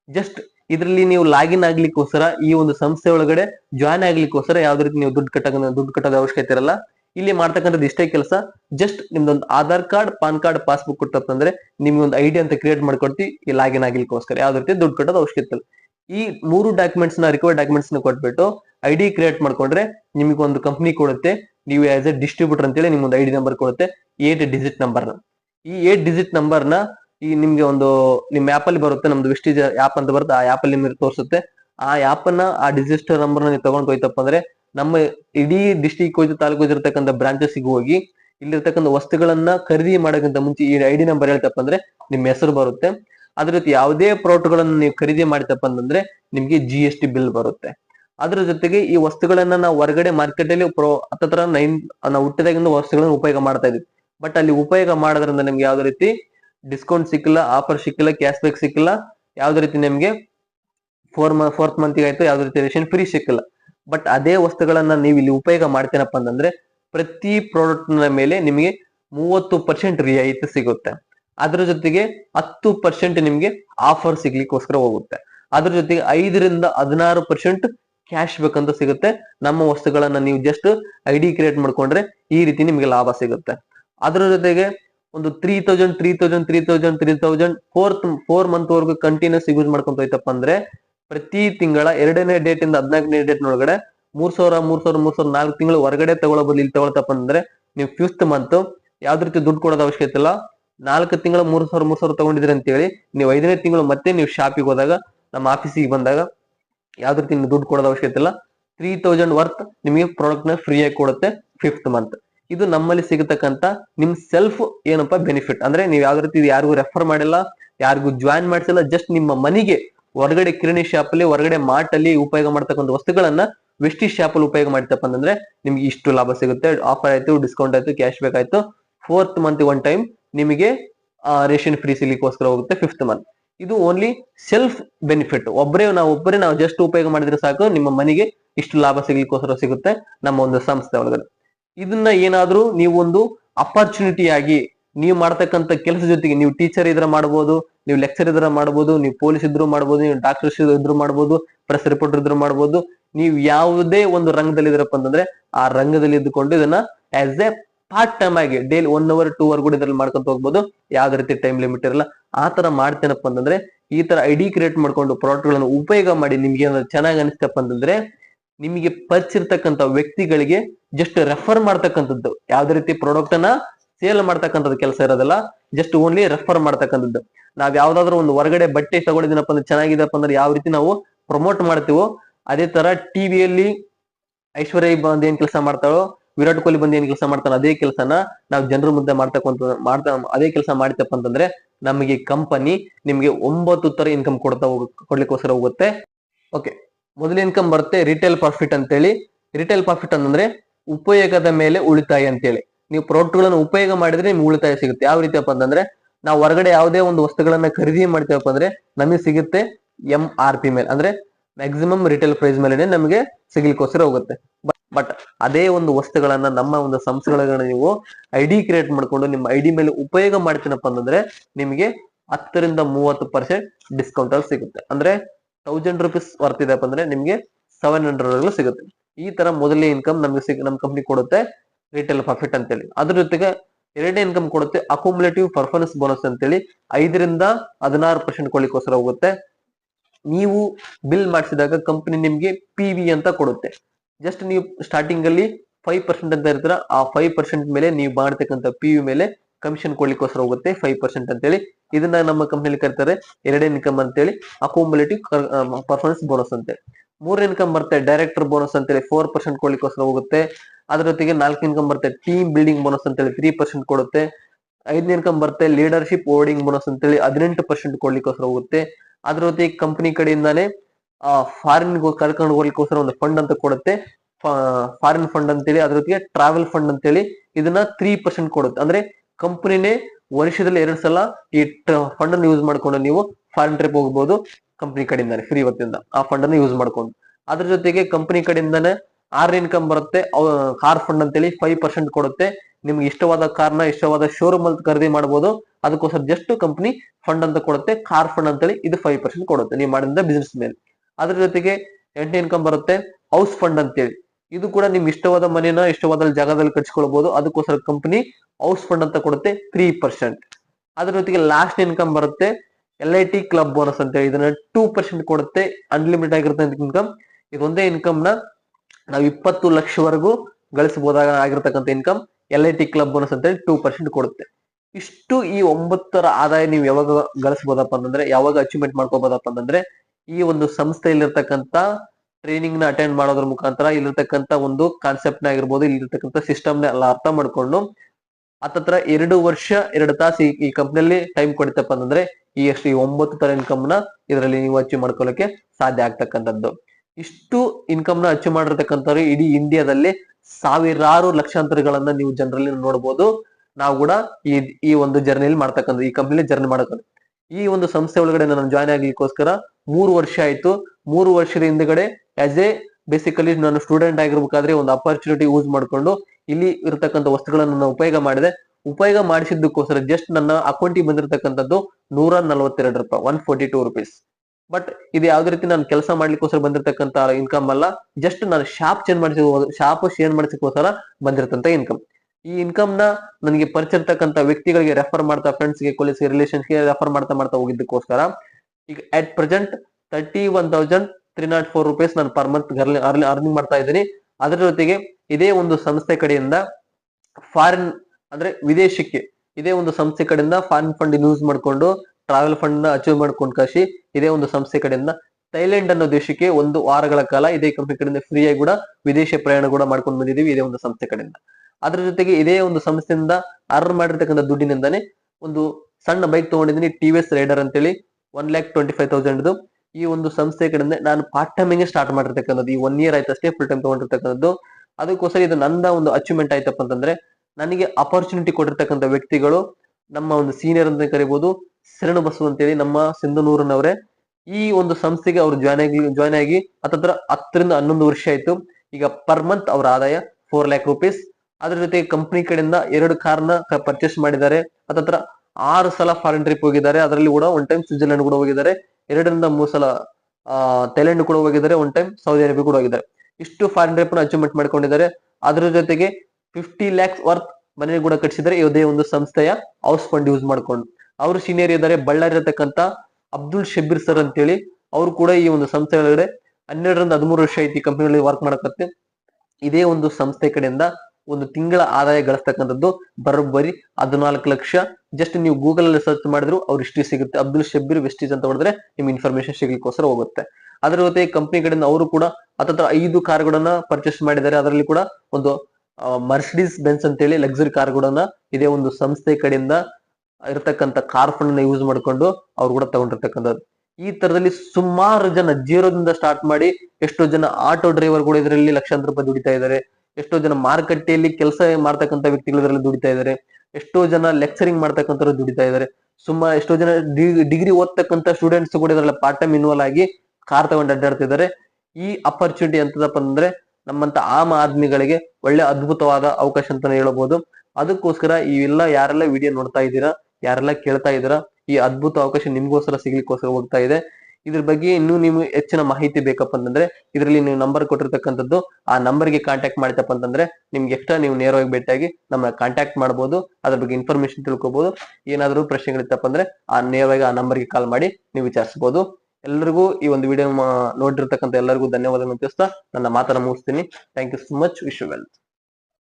ಜಸ್ಟ್ ಇದರಲ್ಲಿ ನೀವು ಲಾಗಿನ್ ಆಗ್ಲಿಕ್ಕೋಸ್ಕರ ಈ ಒಂದು ಸಂಸ್ಥೆ ಒಳಗಡೆ ಜಾಯ್ನ್ ಆಗ್ಲಿಕ್ಕೋಸ್ಕರ ಯಾವ್ದು ರೀತಿ ನೀವು ದುಡ್ಡು ಕಟ್ಟ ದುಡ್ಡು ಕಟ್ಟೋದ ಅವಶ್ಯಕತೆ ಇರಲ್ಲ. ಇಲ್ಲಿ ಮಾಡ್ತಕ್ಕಂಥದ್ದು ಇಷ್ಟೇ ಕೆಲಸ, just ನಿಮ್ದೊಂದು Aadhaar card, PAN card, passbook ಕೊಟ್ಟಪ್ಪ ಅಂದ್ರೆ ನಿಮ್ಗೆ ಒಂದು ಐಡಿ ಅಂತ ಕ್ರಿಯೇಟ್ ಮಾಡ್ಕೊಡ್ತೀವಿ ಈ ಲಾಗಿನ್ ಆಗ್ಲಿಕ್ಕೋಸ್ಕರ ಯಾವ್ದು ರೀತಿ ದುಡ್ಡು ಕಟ್ಟೋದು ಅವಶ್ಯಕತೆ ಇಲ್ಲ. ಈ ಮೂರು ಡಾಕ್ಯುಮೆಂಟ್ಸ್ನ ರಿಕ್ವೈರ್ಡ್ ಡಾಕ್ಯುಮೆಂಟ್ಸ್ನ ಕೊಟ್ಬಿಟ್ಟು ಐಡಿ ಕ್ರಿಯೇಟ್ ಮಾಡ್ಕೊಂಡ್ರೆ ನಿಮಗೆ ಒಂದು ಕಂಪ್ನಿ ಕೊಡುತ್ತೆ. ನೀವು ಆಸ್ ಎ ಡಿಸ್ಟ್ರಿಬ್ಯೂಟರ್ ಅಂತೇಳಿ ನಿಮ್ಗೆ ಒಂದು ಐಡಿ ನಂಬರ್ ಕೊಡುತ್ತೆ ಏಟ್ ಡಿಜಿಟ್ ನಂಬರ್ ಈ ಏಟ್ ಡಿಜಿಟ್ ನಂಬರ್ನ ಈ ನಿಮ್ಗೆ ಒಂದು, ನಿಮ್ ಆಪ್ ಅಲ್ಲಿ ಬರುತ್ತೆ, ನಮ್ದು ವಿಸ್ಟಿಜ್ ಆಪ್ ಅಂತ ಬರುತ್ತೆ, ಆ ಆಪ್ ಅಲ್ಲಿ ನಿಮ್ಗೆ ತೋರಿಸುತ್ತೆ. ಆ ಆಪ್ ಅನ್ನ ಆ ಡಿಜಿಸ್ಟರ್ ನಂಬರ್ ನೀವು ತಗೊಂಡ್ ಹೋಯ್ತಪ್ಪ ಅಂದ್ರೆ, ನಮ್ಮ ಇಡೀ ಡಿಸ್ಟಿಕ್ ಹೋಯ್ತು ತಾಲೂಕು ಬ್ರಾಂಚಸ್ ಹೋಗಿ, ಇಲ್ಲಿರ್ತಕ್ಕಂಥ ವಸ್ತುಗಳನ್ನ ಖರೀದಿ ಮಾಡೋಕ್ಕಿಂತ ಮುಂಚೆ ಈ ಐಡಿ ನಂಬರ್ ಹೇಳ್ತಪ್ಪ ಅಂದ್ರೆ ನಿಮ್ಮ ಹೆಸರು ಬರುತ್ತೆ. ಅದ್ರ ಜೊತೆ ಯಾವುದೇ ಪ್ರಾಡಕ್ಟ್ ಗಳನ್ನ ನೀವು ಖರೀದಿ ಮಾಡಿತಪ್ಪ ಅಂತಂದ್ರೆ ನಿಮ್ಗೆ ಜಿ ಎಸ್ ಟಿ ಬಿಲ್ ಬರುತ್ತೆ. ಅದ್ರ ಜೊತೆಗೆ ಈ ವಸ್ತುಗಳನ್ನ ನಾವು ಹೊರಗಡೆ ಮಾರ್ಕೆಟ್ ಅಲ್ಲಿ ಹತ್ತತ್ರ ನೈನ್, ನಾವು ಹುಟ್ಟಿದಾಗಿಂದ ವಸ್ತುಗಳನ್ನ ಉಪಯೋಗ ಮಾಡ್ತಾ ಇದ್ವಿ ಬಟ್ ಅಲ್ಲಿ ಉಪಯೋಗ ಮಾಡೋದ್ರಿಂದ ನಿಮ್ಗೆ ಯಾವ್ದೇ ರೀತಿ ಡಿಸ್ಕೌಂಟ್ ಸಿಕ್ಕಿಲ್ಲ ಆಫರ್ ಸಿಕ್ಕಿಲ್ಲ ಕ್ಯಾಶ್ ಬ್ಯಾಕ್ ಸಿಕ್ಕಿಲ್ಲ, ಯಾವ್ದೇ ರೀತಿ ನಿಮ್ಗೆ ಫೋರ್ ಫೋರ್ತ್ ಮಂತ್ ಆಯ್ತು, ಯಾವ್ದೇ ರೀತಿ ರೇಷನ್ ಫ್ರೀ ಸಿಕ್ಕಿಲ್ಲ. ಬಟ್ ಅದೇ ವಸ್ತುಗಳನ್ನ ನೀವು ಇಲ್ಲಿ ಉಪಯೋಗ ಮಾಡ್ತೇನಪ್ಪ ಅಂತಂದ್ರೆ ಪ್ರತಿ ಪ್ರಾಡಕ್ಟ್ನ ಮೇಲೆ ನಿಮಗೆ ಮೂವತ್ತು ಪರ್ಸೆಂಟ್ ರಿಯಾಯಿತಿ ಸಿಗುತ್ತೆ. ಅದ್ರ ಜೊತೆಗೆ ಹತ್ತು ಪರ್ಸೆಂಟ್ ನಿಮ್ಗೆ ಆಫರ್ ಸಿಗ್ಲಿಕ್ಕೋಸ್ಕರ ಹೋಗುತ್ತೆ. ಅದ್ರ ಜೊತೆಗೆ ಐದರಿಂದ ಹದಿನಾರು ಪರ್ಸೆಂಟ್ ಕ್ಯಾಶ್ ಬೇಕಂತ ಸಿಗುತ್ತೆ. ನಮ್ಮ ವಸ್ತುಗಳನ್ನ ನೀವು ಜಸ್ಟ್ ಐ ಡಿ ಕ್ರಿಯೇಟ್ ಮಾಡ್ಕೊಂಡ್ರೆ ಈ ರೀತಿ ನಿಮಗೆ ಲಾಭ ಸಿಗುತ್ತೆ. ಅದರ ಜೊತೆಗೆ ಒಂದು three thousand three thousand three thousand three thousand fourth four month ವರ್ಗು ಕಂಟಿನ್ಯೂಸ್ ಯೂಸ್ ಮಾಡ್ಕೊಂತ ಹೋಯ್ತಪ್ಪ ಅಂದ್ರೆ ಪ್ರತಿ ತಿಂಗಳ ಎರಡನೇ ಡೇಟ್ ಇಂದ ಹದಿನಾಲ್ಕನೇ ಡೇಟ್ ಒಳಗಡೆ ಮೂರ್ ಸಾವಿರ ಮೂರ್ ಸಾವಿರ ಮೂರ್ ಸಾವಿರ ನಾಲ್ಕು ತಿಂಗಳು ಹೊರಗಡೆ ತಗೊಳ್ಳೋ ಬದಲು ಇಲ್ಲಿ ತಗೊಳ್ತಪ್ಪ ಅಂದ್ರೆ ನೀವು ಫಿಫ್ತ್ ಮಂತ್ ಯಾವ್ದು ರೀತಿ ದುಡ್ಡು ಕೊಡೋದ ಅವಶ್ಯಕತೆ ಇಲ್ಲ. ನಾಲ್ಕು ತಿಂಗಳ ಮೂರ್ ಸಾವಿರ ಮೂರ್ ಸಾವಿರ ತಗೊಂಡಿದ್ರಿ ಅಂತ ಹೇಳಿ ನೀವು ಐದನೇ ತಿಂಗಳು ಮತ್ತೆ ನೀವು ಶಾಪಿಗೆ ಹೋದಾಗ, ನಮ್ಮ ಆಫೀಸಿಗೆ ಬಂದಾಗ ಯಾವ್ದು ರೀತಿ ದುಡ್ಡು ಕೊಡೋದ ಅವಶ್ಯಕತೆ ಇಲ್ಲ. ತ್ರೀ ತೌಸಂಡ್ ವರ್ತ್ ನಿಮಗೆ ಪ್ರಾಡಕ್ಟ್ನ ಫ್ರೀ ಆಗಿ ಕೊಡುತ್ತೆ ಫಿಫ್ತ್ ಮಂತ್ ಇದು ನಮ್ಮಲ್ಲಿ ಸಿಗತಕ್ಕಂತ ನಿಮ್ ಸೆಲ್ಫ್ ಏನಪ್ಪಾ ಬೆನಿಫಿಟ್ ಅಂದ್ರೆ ನೀವು ಯಾವ ರೀತಿ ಯಾರಿಗೂ ರೆಫರ್ ಮಾಡಿಲ್ಲ, ಯಾರಿಗೂ ಜಾಯಿನ್ ಮಾಡಿಸಿಲ್ಲ ಜಸ್ಟ್ ನಿಮ್ಮ ಮನೆಗೆ ಹೊರಗಡೆ ಕಿರಣಿ ಶಾಪ್ ಅಲ್ಲಿ, ಹೊರಗಡೆ ಮಾರ್ಟ್ ಅಲ್ಲಿ ಉಪಯೋಗ ಮಾಡ್ತಕ್ಕಂಥ ವಸ್ತುಗಳನ್ನ ವೆಸ್ಟಿ ಶಾಪ್ ಅಲ್ಲಿ ಉಪಯೋಗ ಮಾಡ್ತಪ್ಪ ಅಂತಂದ್ರೆ ನಿಮ್ಗೆ ಇಷ್ಟು ಲಾಭ ಸಿಗುತ್ತೆ ಆಫರ್ ಆಯ್ತು ಡಿಸ್ಕೌಂಟ್ ಆಯ್ತು ಕ್ಯಾಶ್ ಬ್ಯಾಕ್ ಆಯ್ತು. ಫೋರ್ತ್ ಮಂತ್ ಒನ್ ಟೈಮ್ ನಿಮಗೆ ರೇಷನ್ ಫ್ರೀ ಸಿಗ್ಲಿಕ್ಕೋಸ್ಕರ ಹೋಗುತ್ತೆ ಫಿಫ್ತ್ ಮಂತ್ ಇದು ಓನ್ಲಿ ಸೆಲ್ಫ್ ಬೆನಿಫಿಟ್ ಒಬ್ಬರೇ ನಾವು ಒಬ್ಬರೇ ನಾವು ಜಸ್ಟ್ ಉಪಯೋಗ ಮಾಡಿದ್ರೆ ಸಾಕು, ನಿಮ್ಮ ಮನೆಗೆ ಇಷ್ಟು ಲಾಭ ಸಿಗ್ಲಿಕ್ಕೋಸ್ಕರ ಸಿಗುತ್ತೆ ನಮ್ಮ ಒಂದು ಸಂಸ್ಥೆ ಒಳಗಡೆ. ಇದನ್ನ ಏನಾದ್ರೂ ನೀವು ಒಂದು ಅಪರ್ಚುನಿಟಿ ಆಗಿ, ನೀವು ಮಾಡ್ತಕ್ಕಂಥ ಕೆಲಸ ಜೊತೆಗೆ ನೀವು ಟೀಚರ್ ಇದ್ರ ಮಾಡ್ಬೋದು, ನೀವು ಲೆಕ್ಚರ್ ಇದ್ರ ಮಾಡ್ಬೋದು, ನೀವು ಪೊಲೀಸ್ ಇದ್ರು ಮಾಡ್ಬೋದು, ನೀವು ಡಾಕ್ಟರ್ಸ್ ಇದ್ರು ಮಾಡ್ಬೋದು ಪ್ರೆಸ್ ರಿಪೋರ್ಟರ್ ಇದ್ರು ಮಾಡ್ಬೋದು, ನೀವು ಯಾವುದೇ ಒಂದು ರಂಗದಲ್ಲಿ ಇದ್ರಪ್ಪ ಅಂತಂದ್ರೆ ಆ ರಂಗದಲ್ಲಿ ಇದ್ದುಕೊಂಡು ಇದನ್ನ ಆಸ್ ಎ ಪಾರ್ಟ್ ಟೈಮ್ ಆಗಿ daily one hour two hour ಕೂಡ ಇದ್ರಲ್ಲಿ ಮಾಡ್ಕೊಂತ ಹೋಗ್ಬೋದು. ಯಾವ್ದೇ ರೀತಿ ಟೈಮ್ ಲಿಮಿಟ್ ಇರಲ್ಲ. ಆ ತರ ಮಾಡ್ತೇನಪ್ಪ ಅಂತಂದ್ರೆ, ಈ ತರ ಐಡಿ ಕ್ರಿಯೇಟ್ ಮಾಡ್ಕೊಂಡು ಪ್ರಾಡಕ್ಟ್ಗಳನ್ನು ಉಪಯೋಗ ಮಾಡಿ ನಿಮ್ಗೆ ಚೆನ್ನಾಗಿ ಅನಿಸ್ತಪ್ಪ ಅಂತಂದ್ರೆ, ನಿಮಗೆ ಪರಿಚಿರ್ತಕ್ಕಂಥ ವ್ಯಕ್ತಿಗಳಿಗೆ ಜಸ್ಟ್ ರೆಫರ್ ಮಾಡ್ತಕ್ಕಂಥದ್ದು. ಯಾವ್ದೇ ರೀತಿ ಪ್ರಾಡಕ್ಟ್ ಅನ್ನ ಸೇಲ್ ಮಾಡ್ತಕ್ಕಂಥದ್ದು ಕೆಲಸ ಇರೋದಿಲ್ಲ ಜಸ್ಟ್ ಓನ್ಲಿ ರೆಫರ್ ಮಾಡ್ತಕ್ಕಂಥದ್ದು. ನಾವ್ ಯಾವ್ದಾದ್ರು ಒಂದು ಹೊರಗಡೆ ಬಟ್ಟೆ ತಗೊಂಡಿದ್ದೀನಪ್ಪ ಅಂದ್ರೆ ಚೆನ್ನಾಗಿದೆಪ್ಪ ಅಂದ್ರೆ ಯಾವ ರೀತಿ ನಾವು ಪ್ರಮೋಟ್ ಮಾಡ್ತೀವೋ, ಅದೇ ತರ ಟಿವಿಯಲ್ಲಿ ಐಶ್ವರ್ಯ ಬಂದ್ ಏನ್ ಕೆಲಸ ಮಾಡ್ತಾಳೋ ವಿರಾಟ್ ಕೊಹ್ಲಿ ಬಂದು ಏನ್ ಕೆಲಸ ಮಾಡ್ತಾನೆ ಅದೇ ಕೆಲಸನ ನಾವು ಜನರ ಮುಂದೆ ಮಾಡ್ತಕ್ಕಂಥ, ಮಾಡ್ತಾ, ಅದೇ ಕೆಲಸ ಮಾಡಿತಪ್ಪ ಅಂತಂದ್ರೆ ನಮಗೆ ಕಂಪನಿ ನಿಮ್ಗೆ ಒಂಬತ್ತು ತರ ಇನ್ಕಮ್ ಕೊಡ್ತಾ ಹೋಗ, ಕೊಡ್ಲಿಕ್ಕೋಸ್ಕರ ಹೋಗುತ್ತೆ. ಓಕೆ ಮೊದಲ ಇನ್ಕಮ್ ಬರುತ್ತೆ ರಿಟೇಲ್ ಪ್ರಾಫಿಟ್ ಅಂತೇಳಿ. ರಿಟೇಲ್ ಪ್ರಾಫಿಟ್ ಅಂತಂದ್ರೆ ಉಪಯೋಗದ ಮೇಲೆ ಉಳಿತಾಯ ಅಂತ ಹೇಳಿ ನೀವು ಪ್ರಾಡಕ್ಟ್ಗಳನ್ನು ಉಪಯೋಗ ಮಾಡಿದ್ರೆ ನಿಮ್ಗೆ ಉಳಿತಾಯ ಸಿಗುತ್ತೆ. ಯಾವ ರೀತಿಯಪ್ಪ ಅಂತಂದ್ರೆ ನಾವು ಹೊರಗಡೆ ಯಾವುದೇ ಒಂದು ವಸ್ತುಗಳನ್ನ ಖರೀದಿ ಮಾಡ್ತೇವಪ್ಪ ಅಂದ್ರೆ ನಮಗೆ ಸಿಗುತ್ತೆ ಎಂ ಆರ್ ಪಿ ಮೇಲೆ. ಅಂದ್ರೆ ಮ್ಯಾಕ್ಸಿಮಮ್ ರಿಟೇಲ್ ಪ್ರೈಸ್ ಮೇಲೆ ನಮಗೆ ಸಿಗ್ಲಿಕ್ಕೋಸ್ಕರ ಹೋಗುತ್ತೆ. ಬಟ್ ಅದೇ ಒಂದು ವಸ್ತುಗಳನ್ನ ನಮ್ಮ ಒಂದು ಸಂಸ್ಥೆಗಳನ್ನ ನೀವು ಐ ಡಿ ಕ್ರಿಯೇಟ್ ಮಾಡ್ಕೊಂಡು ನಿಮ್ಮ ಐ ಡಿ ಮೇಲೆ ಉಪಯೋಗ ಮಾಡ್ತೀನಪ್ಪ ಅಂತಂದ್ರೆ ನಿಮಗೆ ಹತ್ತರಿಂದ ಮೂವತ್ತು ಪರ್ಸೆಂಟ್ ಡಿಸ್ಕೌಂಟ್ ಅಲ್ಲಿ ಸಿಗುತ್ತೆ. ಅಂದ್ರೆ ತೌಸಂಡ್ ರುಪೀಸ್ ವರ್ತ್ ಇದೆಪ್ಪ ಅಂದ್ರೆ ನಿಮ್ಗೆ ಸೆವೆನ್ ಹಂಡ್ರೆಡ್ ಸಿಗುತ್ತೆ. ಈ ತರ ಮೊದಲನೇ ಇನ್ಕಮ್ ನಮ್ಗೆ ಸಿಗ್ ನಮ್ಮ ಕಂಪ್ನಿ ಕೊಡುತ್ತೆ ರಿಟೇಲ್ ಪ್ರಾಫಿಟ್ ಅಂತೇಳಿ. ಅದ್ರ ಜೊತೆಗೆ ಎರಡನೇ ಇನ್ಕಮ್ ಕೊಡುತ್ತೆ ಅಕುಮುಲೇಟಿವ್ ಪರ್ಫಾರ್ಮೆನ್ಸ್ ಬೋನಸ್ ಅಂತೇಳಿ ಐದರಿಂದ ಹದಿನಾರು ಪರ್ಸೆಂಟ್ ಕೊಡ್ಲಿಕ್ಕೋಸ್ಕರ ಹೋಗುತ್ತೆ. ನೀವು ಬಿಲ್ ಮಾಡಿಸಿದಾಗ ಕಂಪನಿ ನಿಮ್ಗೆ ಪಿ ವಿ ಅಂತ ಕೊಡುತ್ತೆ. ಜಸ್ಟ್ ನೀವು ಸ್ಟಾರ್ಟಿಂಗ್ ಅಲ್ಲಿ ಫೈವ್ ಪರ್ಸೆಂಟ್ ಅಂತ ಇರ್ತೀರ, ಆ ಫೈವ್ ಪರ್ಸೆಂಟ್ ಮೇಲೆ ನೀವು ಮಾಡ್ತಕ್ಕಂಥ ಪಿ ಯು ಮೇಲೆ ಕಮಿಷನ್ ಕೊಡ್ಲಿಕ್ಕೋಸ್ಕರ ಹೋಗುತ್ತೆ ಫೈವ್ ಪರ್ಸೆಂಟ್ ಅಂತೇಳಿ. ಇದನ್ನ ನಮ್ಮ ಕಂಪ್ನಿಯಲ್ಲಿ ಕರೀತಾರೆ, ಎರಡೇ ಇನ್ಕಮ್ ಅಂತೇಳಿ ಅಕೋಮುಲೇಟಿವ್ ಪರ್ಫಾರ್ಮೆನ್ಸ್ ಬೋನಸ್ ಅಂತೇಳಿ. ಮೂರನೇ ಇನ್ಕಮ್ ಬರುತ್ತೆ ಡೈರೆಕ್ಟರ್ ಬೋನಸ್ ಅಂತೇಳಿ ಫೋರ್ ಪರ್ಸೆಂಟ್ ಕೊಡ್ಲಿಕ್ಕೋಸ್ಕರ ಹೋಗುತ್ತೆ. ಅದ್ರ ಜೊತೆಗೆ ನಾಲ್ಕು ಇನ್ಕಮ್ ಬರುತ್ತೆ ಟೀಮ್ ಬಿಲ್ಡಿಂಗ್ ಬೋನಸ್ ಅಂತೇಳಿ ತ್ರೀ ಪರ್ಸೆಂಟ್ ಕೊಡುತ್ತೆ. ಐದನೇ ಇನ್ಕಮ್ ಬರುತ್ತೆ ಲೀಡರ್ಶಿಪ್ ಓರ್ಡಿಂಗ್ ಬೋನಸ್ ಅಂತೇಳಿ ಹದಿನೆಂಟು ಪರ್ಸೆಂಟ್ ಕೊಡ್ಲಿಕ್ಕೋಸ್ಕರ ಹೋಗುತ್ತೆ. ಅದ್ರ ಜೊತೆಗೆ ಕಂಪನಿ ಕಡೆಯಿಂದಾನೆ ಫಾರಿನ್ ಕರ್ಕೊಂಡು ಹೋಗ್ಲಿಕ್ಕೋಸ್ಕರ ಒಂದು ಫಂಡ್ ಅಂತ ಕೊಡುತ್ತೆ. ಫಾರಿನ್ ಫಂಡ್ ಅಂತೇಳಿ, ಅದ್ರ ಜೊತೆಗೆ ಟ್ರಾವೆಲ್ ಫಂಡ್ ಅಂತೇಳಿ ಇದನ್ನ ತ್ರೀ ಪರ್ಸೆಂಟ್ ಕೊಡುತ್ತೆ. ಅಂದ್ರೆ ಕಂಪನಿನೇ ವರ್ಷದಲ್ಲಿ ಎರಡು ಸಲ ಈ ಫಂಡ್ ಅನ್ನು ಯೂಸ್ ಮಾಡ್ಕೊಂಡು ನೀವು ಫಾರಿನ್ ಟ್ರಿಪ್ ಹೋಗ್ಬೋದು ಕಂಪನಿ ಕಡೆಯಿಂದಾನೆ ಫ್ರೀ ಇವತ್ತಿಂದ ಆ ಫಂಡ್ ಅನ್ನು ಯೂಸ್ ಮಾಡ್ಕೊಂಡು. ಅದ್ರ ಜೊತೆಗೆ ಕಂಪನಿ ಕಡೆಯಿಂದಾನೆ ಆರ್ ಇನ್ಕಮ್ ಬರುತ್ತೆ. ಕಾರ್ ಫಂಡ್ ಅಂತೇಳಿ ಫೈವ್ ಪರ್ಸೆಂಟ್ ಕೊಡುತ್ತೆ. ನಿಮ್ಗೆ ಇಷ್ಟವಾದ ಕಾರ್ನ ಇಷ್ಟವಾದ ಶೋರೂಮ್ ಅಲ್ಲಿ ಖರೀದಿ ಮಾಡಬಹುದು ಅದಕ್ಕೋಸ್ಕರ ಜಸ್ಟ್ ಕಂಪನಿ ಫಂಡ್ ಅಂತ ಕೊಡುತ್ತೆ. ಕಾರ್ ಫಂಡ್ ಅಂತೇಳಿ ಇದು ಫೈವ್ ಪರ್ಸೆಂಟ್ ಕೊಡುತ್ತೆ. ನೀವು ಮಾಡಿದ ಬಿಸ್ನೆಸ್ ಮೇಲೆ. ಅದ್ರ ಜೊತೆಗೆ ಎಂಟನೇ ಇನ್ಕಮ್ ಬರುತ್ತೆ. ಹೌಸ್ ಫಂಡ್ ಅಂತೇಳಿ. ಇದು ಕೂಡ ನಿಮ್ ಇಷ್ಟವಾದ ಮನೇನ ಇಷ್ಟವಾದ ಜಾಗದಲ್ಲಿ ಕಟ್ಸ್ಕೊಳ್ಬಹುದು ಅದಕ್ಕೋಸ್ಕರ ಕಂಪನಿ ಹೌಸ್ ಫಂಡ್ ಅಂತ ಕೊಡುತ್ತೆ ತ್ರೀ ಪರ್ಸೆಂಟ್ ಅದ್ರ ಜೊತೆಗೆ ಲಾಸ್ಟ್ ಇನ್ಕಮ್ ಬರುತ್ತೆ. L I T club bonus ಅಂತ ಇದನ್ನ ಟೂ ಪರ್ಸೆಂಟ್ ಕೊಡುತ್ತೆ. ಅನ್ಲಿಮಿಟೆಡ್ ಆಗಿರ್ತಕ್ಕಂಥ ಇನ್ಕಮ್ ಇದೊಂದೇ ಇನ್ಕಮ್ನ ನಾವು ಇಪ್ಪತ್ತು ಲಕ್ಷವರೆಗೂ ಗಳಿಸಬಹುದಾಗ ಆಗಿರ್ತಕ್ಕಂಥ income L I T club bonus ಅಂತೇಳಿ ಟೂ ಪರ್ಸೆಂಟ್ ಕೊಡುತ್ತೆ. ಇಷ್ಟು ಈ ಒಂಬತ್ತರ ಆದಾಯ ನೀವು ಯಾವಾಗ ಗಳಿಸಬಹುದಪ್ಪ ಅಂತಂದ್ರೆ, ಯಾವಾಗ ಅಚೀವ್ಮೆಂಟ್ ಮಾಡ್ಕೋಬಹುದಪ್ಪ ಅಂತಂದ್ರೆ ಈ ಒಂದು ಸಂಸ್ಥೆಯಲ್ಲಿರ್ತಕ್ಕಂಥ ಟ್ರೈನಿಂಗ್ನ ಅಟೆಂಡ್ ಮಾಡೋದ್ರ ಮುಖಾಂತರ ಇಲ್ಲಿರ್ತಕ್ಕಂಥ ಒಂದು ಕಾನ್ಸೆಪ್ಟ್ನ ಆಗಿರ್ಬೋದು, ಇಲ್ಲಿರ್ತಕ್ಕಂಥ ಸಿಸ್ಟಮ್ನ ಎಲ್ಲ ಅರ್ಥ ಮಾಡ್ಕೊಂಡು ಹತ್ತತ್ರ ಎರಡು ವರ್ಷ, ಎರಡು ತಾಸು ಈ- ಕಂಪ್ನಿಯಲ್ಲಿ ಟೈಮ್ ಕೊಡ್ತಪ್ಪ ಅಂತಂದ್ರೆ ಈ ಎಷ್ಟು ಈ ಒಂಬತ್ತು ತರ ಇನ್ಕಮ್ನ ಇದರಲ್ಲಿ ನೀವು ಅಚೀವ್ ಮಾಡ್ಕೊಳ್ಳಕ್ಕೆ ಸಾಧ್ಯ ಆಗ್ತಕ್ಕಂಥದ್ದು. ಇಷ್ಟು ಇನ್ಕಮ್ನ ಅಚೀವ್ ಮಾಡಿರ್ತಕ್ಕಂಥವ್ರು ಇಡೀ ಇಂಡಿಯಾದಲ್ಲಿ ಸಾವಿರಾರು ಲಕ್ಷಾಂತರಗಳನ್ನ ನೀವು ಜನರಲ್ಲಿ ನೋಡಬಹುದು ನಾವು ಕೂಡ ಈ ಈ ಒಂದು ಜರ್ನಿಯಲ್ಲಿ ಮಾಡ್ತಕ್ಕಂಥ, ಈ ಕಂಪ್ನಿಲಿ ಜರ್ನಿ ಮಾಡಕ್ಕಂಥ ಈ ಒಂದು ಸಂಸ್ಥೆ ಒಳಗಡೆ ನಾನು ಜಾಯ್ನ್ ಆಗ್ಲಿಕ್ಕೋಸ್ಕರ ಮೂರು ವರ್ಷ ಆಯ್ತು. ಮೂರು ವರ್ಷದ ಹಿಂದ್ಗಡೆ ಆಸ್ ಎ ಬೇಸಿಕಲಿ ನಾನು ಸ್ಟೂಡೆಂಟ್ ಆಗಿರ್ಬೇಕಾದ್ರೆ ಒಂದು ಅಪರ್ಚುನಿಟಿ ಯೂಸ್ ಮಾಡ್ಕೊಂಡು ಇಲ್ಲಿ ಇರತಕ್ಕಂಥ ವಸ್ತುಗಳನ್ನು ನಾನು ಉಪಯೋಗ ಮಾಡಿದೆ. ಉಪಯೋಗ ಮಾಡಿಸಿದ್ದಕ್ಕೋಸ್ಕರ ಜಸ್ಟ್ ನನ್ನ ಅಕೌಂಟಿಗೆ ಬಂದಿರತಕ್ಕಂಥದ್ದು ನೂರ ನಲವತ್ತೆರಡು ರೂಪಾಯಿ one forty two rupees but ಇದು ಯಾವ್ದೇ ರೀತಿ ನಾನು ಕೆಲಸ ಮಾಡ್ಲಿಕ್ಕೋಸ್ಕರ ಬಂದಿರತಕ್ಕಂತ ಇನ್ಕಮ್ ಅಲ್ಲ ಜಸ್ಟ್ ನಾನು ಶಾಪ್ ಚೇಂಜ್ ಮಾಡಿಸಿ ಶಾಪ್ ಚೇಂಜ್ ಮಾಡಿಸೋಕ್ಕೋಸ್ಕರ ಬಂದಿರತಂತ ಇನ್ಕಮ್ ಈ ಇನ್ಕಮ್ನ ನನಗೆ ಪರಿಚಯ ಇರ್ತಕ್ಕಂಥ ವ್ಯಕ್ತಿಗಳಿಗೆ ರೆಫರ್ ಮಾಡ್ತಾ ಫ್ರೆಂಡ್ಸ್ಗೆ ಕೊಲೀಸ್ಗೆ ರಿಲೇಷನ್ಸ್ಗೆ ರೆಫರ್ ಮಾಡ್ತಾ ಮಾಡ್ತಾ ಹೋಗಿದ್ದಕ್ಕೋಸ್ಕರ, ಈಗ at present thirty one thousand three nought four rupees ನಾನು ಪರ್ ಮಂತ್ ಅರ್ನಿಂಗ್ ಮಾಡ್ತಾ ಇದ್ದೀನಿ. ಅದರ ಜೊತೆಗೆ ಇದೇ ಒಂದು ಸಂಸ್ಥೆ ಕಡೆಯಿಂದ ಫಾರಿನ್ ಅಂದ್ರೆ ವಿದೇಶಕ್ಕೆ ಇದೇ ಒಂದು ಸಂಸ್ಥೆ ಕಡೆಯಿಂದ ಫಾರಿನ್ ಫಂಡ್ ಯೂಸ್ ಮಾಡ್ಕೊಂಡು ಟ್ರಾವೆಲ್ ಫಂಡ್ನ ಅಚೀವ್ ಮಾಡ್ಕೊಂಡು ಕಾಶಿ ಇದೇ ಒಂದು ಸಂಸ್ಥೆ ಕಡೆಯಿಂದ ಥೈಲ್ಯಾಂಡ್ ಅನ್ನೋ ದೇಶಕ್ಕೆ ಒಂದು ವಾರಗಳ ಕಾಲ ಇದೇ ಕಂಪನಿ ಕಡೆಯಿಂದ ಫ್ರೀಯಾಗಿ ಕೂಡ ವಿದೇಶ ಪ್ರಯಾಣ ಕೂಡ ಮಾಡ್ಕೊಂಡು ಬಂದಿದ್ದೀವಿ, ಇದೇ ಒಂದು ಸಂಸ್ಥೆ ಕಡೆಯಿಂದ. ಅದ್ರ ಜೊತೆಗೆ ಇದೇ ಒಂದು ಸಂಸ್ಥೆಯಿಂದ ಅರ್ನ್ ಮಾಡಿರ್ತಕ್ಕಂಥ ದುಡ್ಡಿನಿಂದಾನೆ ಒಂದು ಸಣ್ಣ ಬೈಕ್ ತಗೊಂಡಿದ್ದೀನಿ ಟಿ ವಿ ಎಸ್ ರೈಡರ್ ಅಂತೇಳಿ ಒನ್ ಲ್ಯಾಕ್ ಟ್ವೆಂಟಿ ಫೈವ್ ತೌಸಂಡ್ದು ಈ ಒಂದು ಸಂಸ್ಥೆ ಕಡೆಯಿಂದ ನಾನು ಪಾರ್ಟ್ ಟೈಮಿಂಗ್ ಸ್ಟಾರ್ಟ್ ಮಾಡಿರ್ತಕ್ಕಂಥದ್ದು. ಈ ಒನ್ ಇಯರ್ ಆಯ್ತು ಅಷ್ಟೇ ಫುಲ್ ಟೈಮ್ ತಗೊಂಡಿರ್ತಕ್ಕಂಥದ್ದು. ಅದಕ್ಕೋಸ್ಕರ ಇದು ನನ್ನ ಒಂದು ಅಚೀವ್ಮೆಂಟ್ ಆಯ್ತಪ್ಪ ಅಂತಂದ್ರೆ ನನಗೆ ಅಪರ್ಚುನಿಟಿ ಕೊಟ್ಟಿರ್ತಕ್ಕಂಥ ವ್ಯಕ್ತಿಗಳು ನಮ್ಮ ಒಂದು ಸೀನಿಯರ್ ಅಂತ ಕರಿಬಹುದು ಶರಣು ಬಸವ ಅಂತೇಳಿ ನಮ್ಮ ಸಿಂಧನೂರನವರೇ. ಈ ಒಂದು ಸಂಸ್ಥೆಗೆ ಅವರು ಜಾಯ್ನ್ ಆಗಿ ಜಾಯ್ನ್ ಆಗಿ ಹತ್ತತ್ರ ಹತ್ತರಿಂದ ಹನ್ನೊಂದು ವರ್ಷ ಆಯ್ತು. ಈಗ ಪರ್ ಮಂತ್ ಅವರ ಆದಾಯ ಫೋರ್ ಲ್ಯಾಕ್ ರುಪೀಸ್ ಅದ್ರ ಜೊತೆಗೆ ಕಂಪನಿ ಕಡೆಯಿಂದ ಎರಡು ಕಾರ್ನ ಪರ್ಚೇಸ್ ಮಾಡಿದ್ದಾರೆ. ಅದತ್ರ ಆರು ಸಲ ಫಾರಿನ್ ಟ್ರಿಪ್ ಹೋಗಿದ್ದಾರೆ. ಅದರಲ್ಲಿ ಕೂಡ ಒನ್ ಟೈಮ್ ಸ್ವಿಟ್ಜರ್ಲೆಂಡ್ ಕೂಡ ಹೋಗಿದ್ದಾರೆ. ಎರಡರಿಂದ ಮೂರು ಸಲ ಥೈಲ್ಯಾಂಡ್ ಕೂಡ ಹೋಗಿದ್ದಾರೆ. ಒನ್ ಟೈಮ್ ಸೌದಿ ಅರೇಬಿಯಾ ಕೂಡ ಹೋಗಿದ್ದಾರೆ. ಇಷ್ಟು ಫಾರಿನ್ ಟ್ರಿಪ್ನ ಅಚೀವ್ಮೆಂಟ್ ಮಾಡ್ಕೊಂಡಿದ್ದಾರೆ. ಅದರ ಜೊತೆಗೆ ಫಿಫ್ಟಿ ಲ್ಯಾಕ್ಸ್ ವರ್ತ್ ಮನೆ ಕೂಡ ಕಟ್ಸಿದ್ದಾರೆ. ಇದೇ ಒಂದು ಸಂಸ್ಥೆಯ ಹೌಸ್ ಫಂಡ್ ಯೂಸ್ ಮಾಡ್ಕೊಂಡು. ಅವರು ಸೀನಿಯರ್ ಇದ್ದಾರೆ. ಬಳ್ಳಾರಿ ಇರತಕ್ಕಂತ ಅಬ್ದುಲ್ ಶಬೀರ್ ಸರ್ ಅಂತೇಳಿ ಅವರು ಕೂಡ ಈ ಒಂದು ಸಂಸ್ಥೆ ಒಳಗಡೆ ಹನ್ನೆರಡರಿಂದ ಹದಿಮೂರು ವರ್ಷ ಐತಿ ಕಂಪನಿಗಳಲ್ಲಿ ವರ್ಕ್ ಮಾಡಕತ್ತೆ. ಇದೇ ಒಂದು ಸಂಸ್ಥೆ ಕಡೆಯಿಂದ ಒಂದು ತಿಂಗಳ ಆದಾಯ ಗಳಿಸ್ತಕ್ಕಂಥದ್ದು, ಬರೋಬ್ಬರಿ ಹದಿನಾಲ್ಕು ಲಕ್ಷ. ಜಸ್ಟ್ ನೀವು ಗೂಗಲ್ ಅಲ್ಲಿ ಸರ್ಚ್ ಮಾಡಿದ್ರು ಅವ್ರು ಇಷ್ಟು ಸಿಗುತ್ತೆ. ಅಬ್ದುಲ್ ಶಬೀರ್ ವೆಸ್ಟೀಸ್ ಅಂತ ಹೊಡೆದ್ರೆ ನಿಮ್ ಇನ್ಫಾರ್ಮೇಶನ್ ಸಿಗ್ಲಿಕ್ಕೋಸ್ಕರ ಹೋಗುತ್ತೆ. ಅದರ ಜೊತೆ ಕಂಪನಿ ಕಡೆಯಿಂದ ಅವರು ಕೂಡ ಹತ್ತತ್ರ ಐದು ಕಾರ್ಗಳನ್ನ ಪರ್ಚೇಸ್ ಮಾಡಿದ್ದಾರೆ. ಅದರಲ್ಲಿ ಕೂಡ ಒಂದು ಮರ್ಸಿಡೀಸ್ ಬೆನ್ಸ್ ಅಂತೇಳಿ ಲಕ್ಸುರಿ ಕಾರ್ಗಳನ್ನ ಇದೇ ಒಂದು ಸಂಸ್ಥೆ ಕಡೆಯಿಂದ ಇರತಕ್ಕಂತ ಕಾರ್ ಫಂಡ್ ಯೂಸ್ ಮಾಡ್ಕೊಂಡು ಅವ್ರು ಕೂಡ ತಗೊಂಡಿರ್ತಕ್ಕಂಥದ್ದು. ಈ ತರದಲ್ಲಿ ಸುಮಾರು ಜನ ಜೀರೋದಿಂದ ಸ್ಟಾರ್ಟ್ ಮಾಡಿ ಎಷ್ಟೋ ಜನ ಆಟೋ ಡ್ರೈವರ್ ಕೂಡ ಇದರಲ್ಲಿ ಲಕ್ಷಾಂತರ ರೂಪಾಯಿ ದುಡಿತಾ ಇದ್ದಾರೆ. ಎಷ್ಟೋ ಜನ ಮಾರುಕಟ್ಟೆಯಲ್ಲಿ ಕೆಲಸ ಮಾಡ್ತಕ್ಕಂಥ ವ್ಯಕ್ತಿಗಳು ಇದರಲ್ಲಿ ದುಡಿತಾ ಇದ್ದಾರೆ. ಎಷ್ಟೋ ಜನ ಲೆಕ್ಚರಿಂಗ್ ಮಾಡ್ತಕ್ಕಂಥವ್ರು ದುಡಿತಾ ಇದ್ದಾರೆ. ಸುಮ್ಮ ಎಷ್ಟೋ ಜನ ಡಿಗ್ರಿ ಓದ್ತಕ್ಕಂಥ ಸ್ಟೂಡೆಂಟ್ಸ್ ಕೂಡ ಇದರಲ್ಲಿ ಪಾರ್ಟ್ ಟೈಮ್ ಇನ್ವಾಲ್ವ್ ಆಗಿ ಕಾರ್ ತಗೊಂಡು ಅಡ್ಡಾಡ್ತಿದ್ದಾರೆ ಈ ಅಪರ್ಚುನಿಟಿ ಅಂತದಪ್ಪ ಅಂದ್ರೆ ನಮ್ಮಂತ ಆಮ್ ಆದ್ಮಿಗಳಿಗೆ ಒಳ್ಳೆ ಅದ್ಭುತವಾದ ಅವಕಾಶ ಅಂತಾನೆ ಹೇಳಬಹುದು ಅದಕ್ಕೋಸ್ಕರ ಇವೆಲ್ಲ ಯಾರೆಲ್ಲ ವಿಡಿಯೋ ನೋಡ್ತಾ ಇದ್ದೀರಾ, ಯಾರೆಲ್ಲ ಕೇಳ್ತಾ ಇದ್ದೀರಾ, ಈ ಅದ್ಭುತ ಅವಕಾಶ ನಿಮ್ಗೋಸ್ಕರ ಸಿಗ್ಲಿಕ್ಕೋಸ್ಕರ ಹೋಗ್ತಾ ಇದೆ. ಇದ್ರ ಬಗ್ಗೆ ಇನ್ನೂ ನಿಮ್ಗೆ ಹೆಚ್ಚಿನ ಮಾಹಿತಿ ಬೇಕಪ್ಪ ಅಂತಂದ್ರೆ ಇದರಲ್ಲಿ ನೀವು ನಂಬರ್ ಕೊಟ್ಟಿರ್ತಕ್ಕಂಥದ್ದು, ಆ ನಂಬರ್ಗೆ ಕಾಂಟ್ಯಾಕ್ಟ್ ಮಾಡಿತಪ್ಪ ಅಂತಂದ್ರೆ ನಿಮ್ಗೆ ಎಕ್ಸ್ಟ್ರಾ ನೀವು ನೇರವಾಗಿ ಭೇಟಿಯಾಗಿ ನಮ್ಮ ಕಾಂಟ್ಯಾಕ್ಟ್ ಮಾಡಬಹುದು ಅದ್ರ ಬಗ್ಗೆ ಇನ್ಫಾರ್ಮೇಶನ್ ತಿಳ್ಕೊಬಹುದು ಏನಾದರೂ ಪ್ರಶ್ನೆಗಳಿತ್ತಪ್ಪ ಅಂದ್ರೆ ಆ ನೇರವಾಗಿ ಆ ನಂಬರ್ಗೆ ಕಾಲ್ ಮಾಡಿ ನೀವು ವಿಚಾರಿಸಬಹುದು ಎಲ್ಲರಿಗೂ ಈ ಒಂದು ವಿಡಿಯೋ ನೋಡಿರ್ತಕ್ಕಂಥ ಎಲ್ಲರಿಗೂ ಧನ್ಯವಾದಗಳನ್ನು ತಿಳಿಸ್ತಾ ನನ್ನ ಮಾತನ್ನ ಮುಗಿಸ್ತೀನಿ. Thank you so much wish well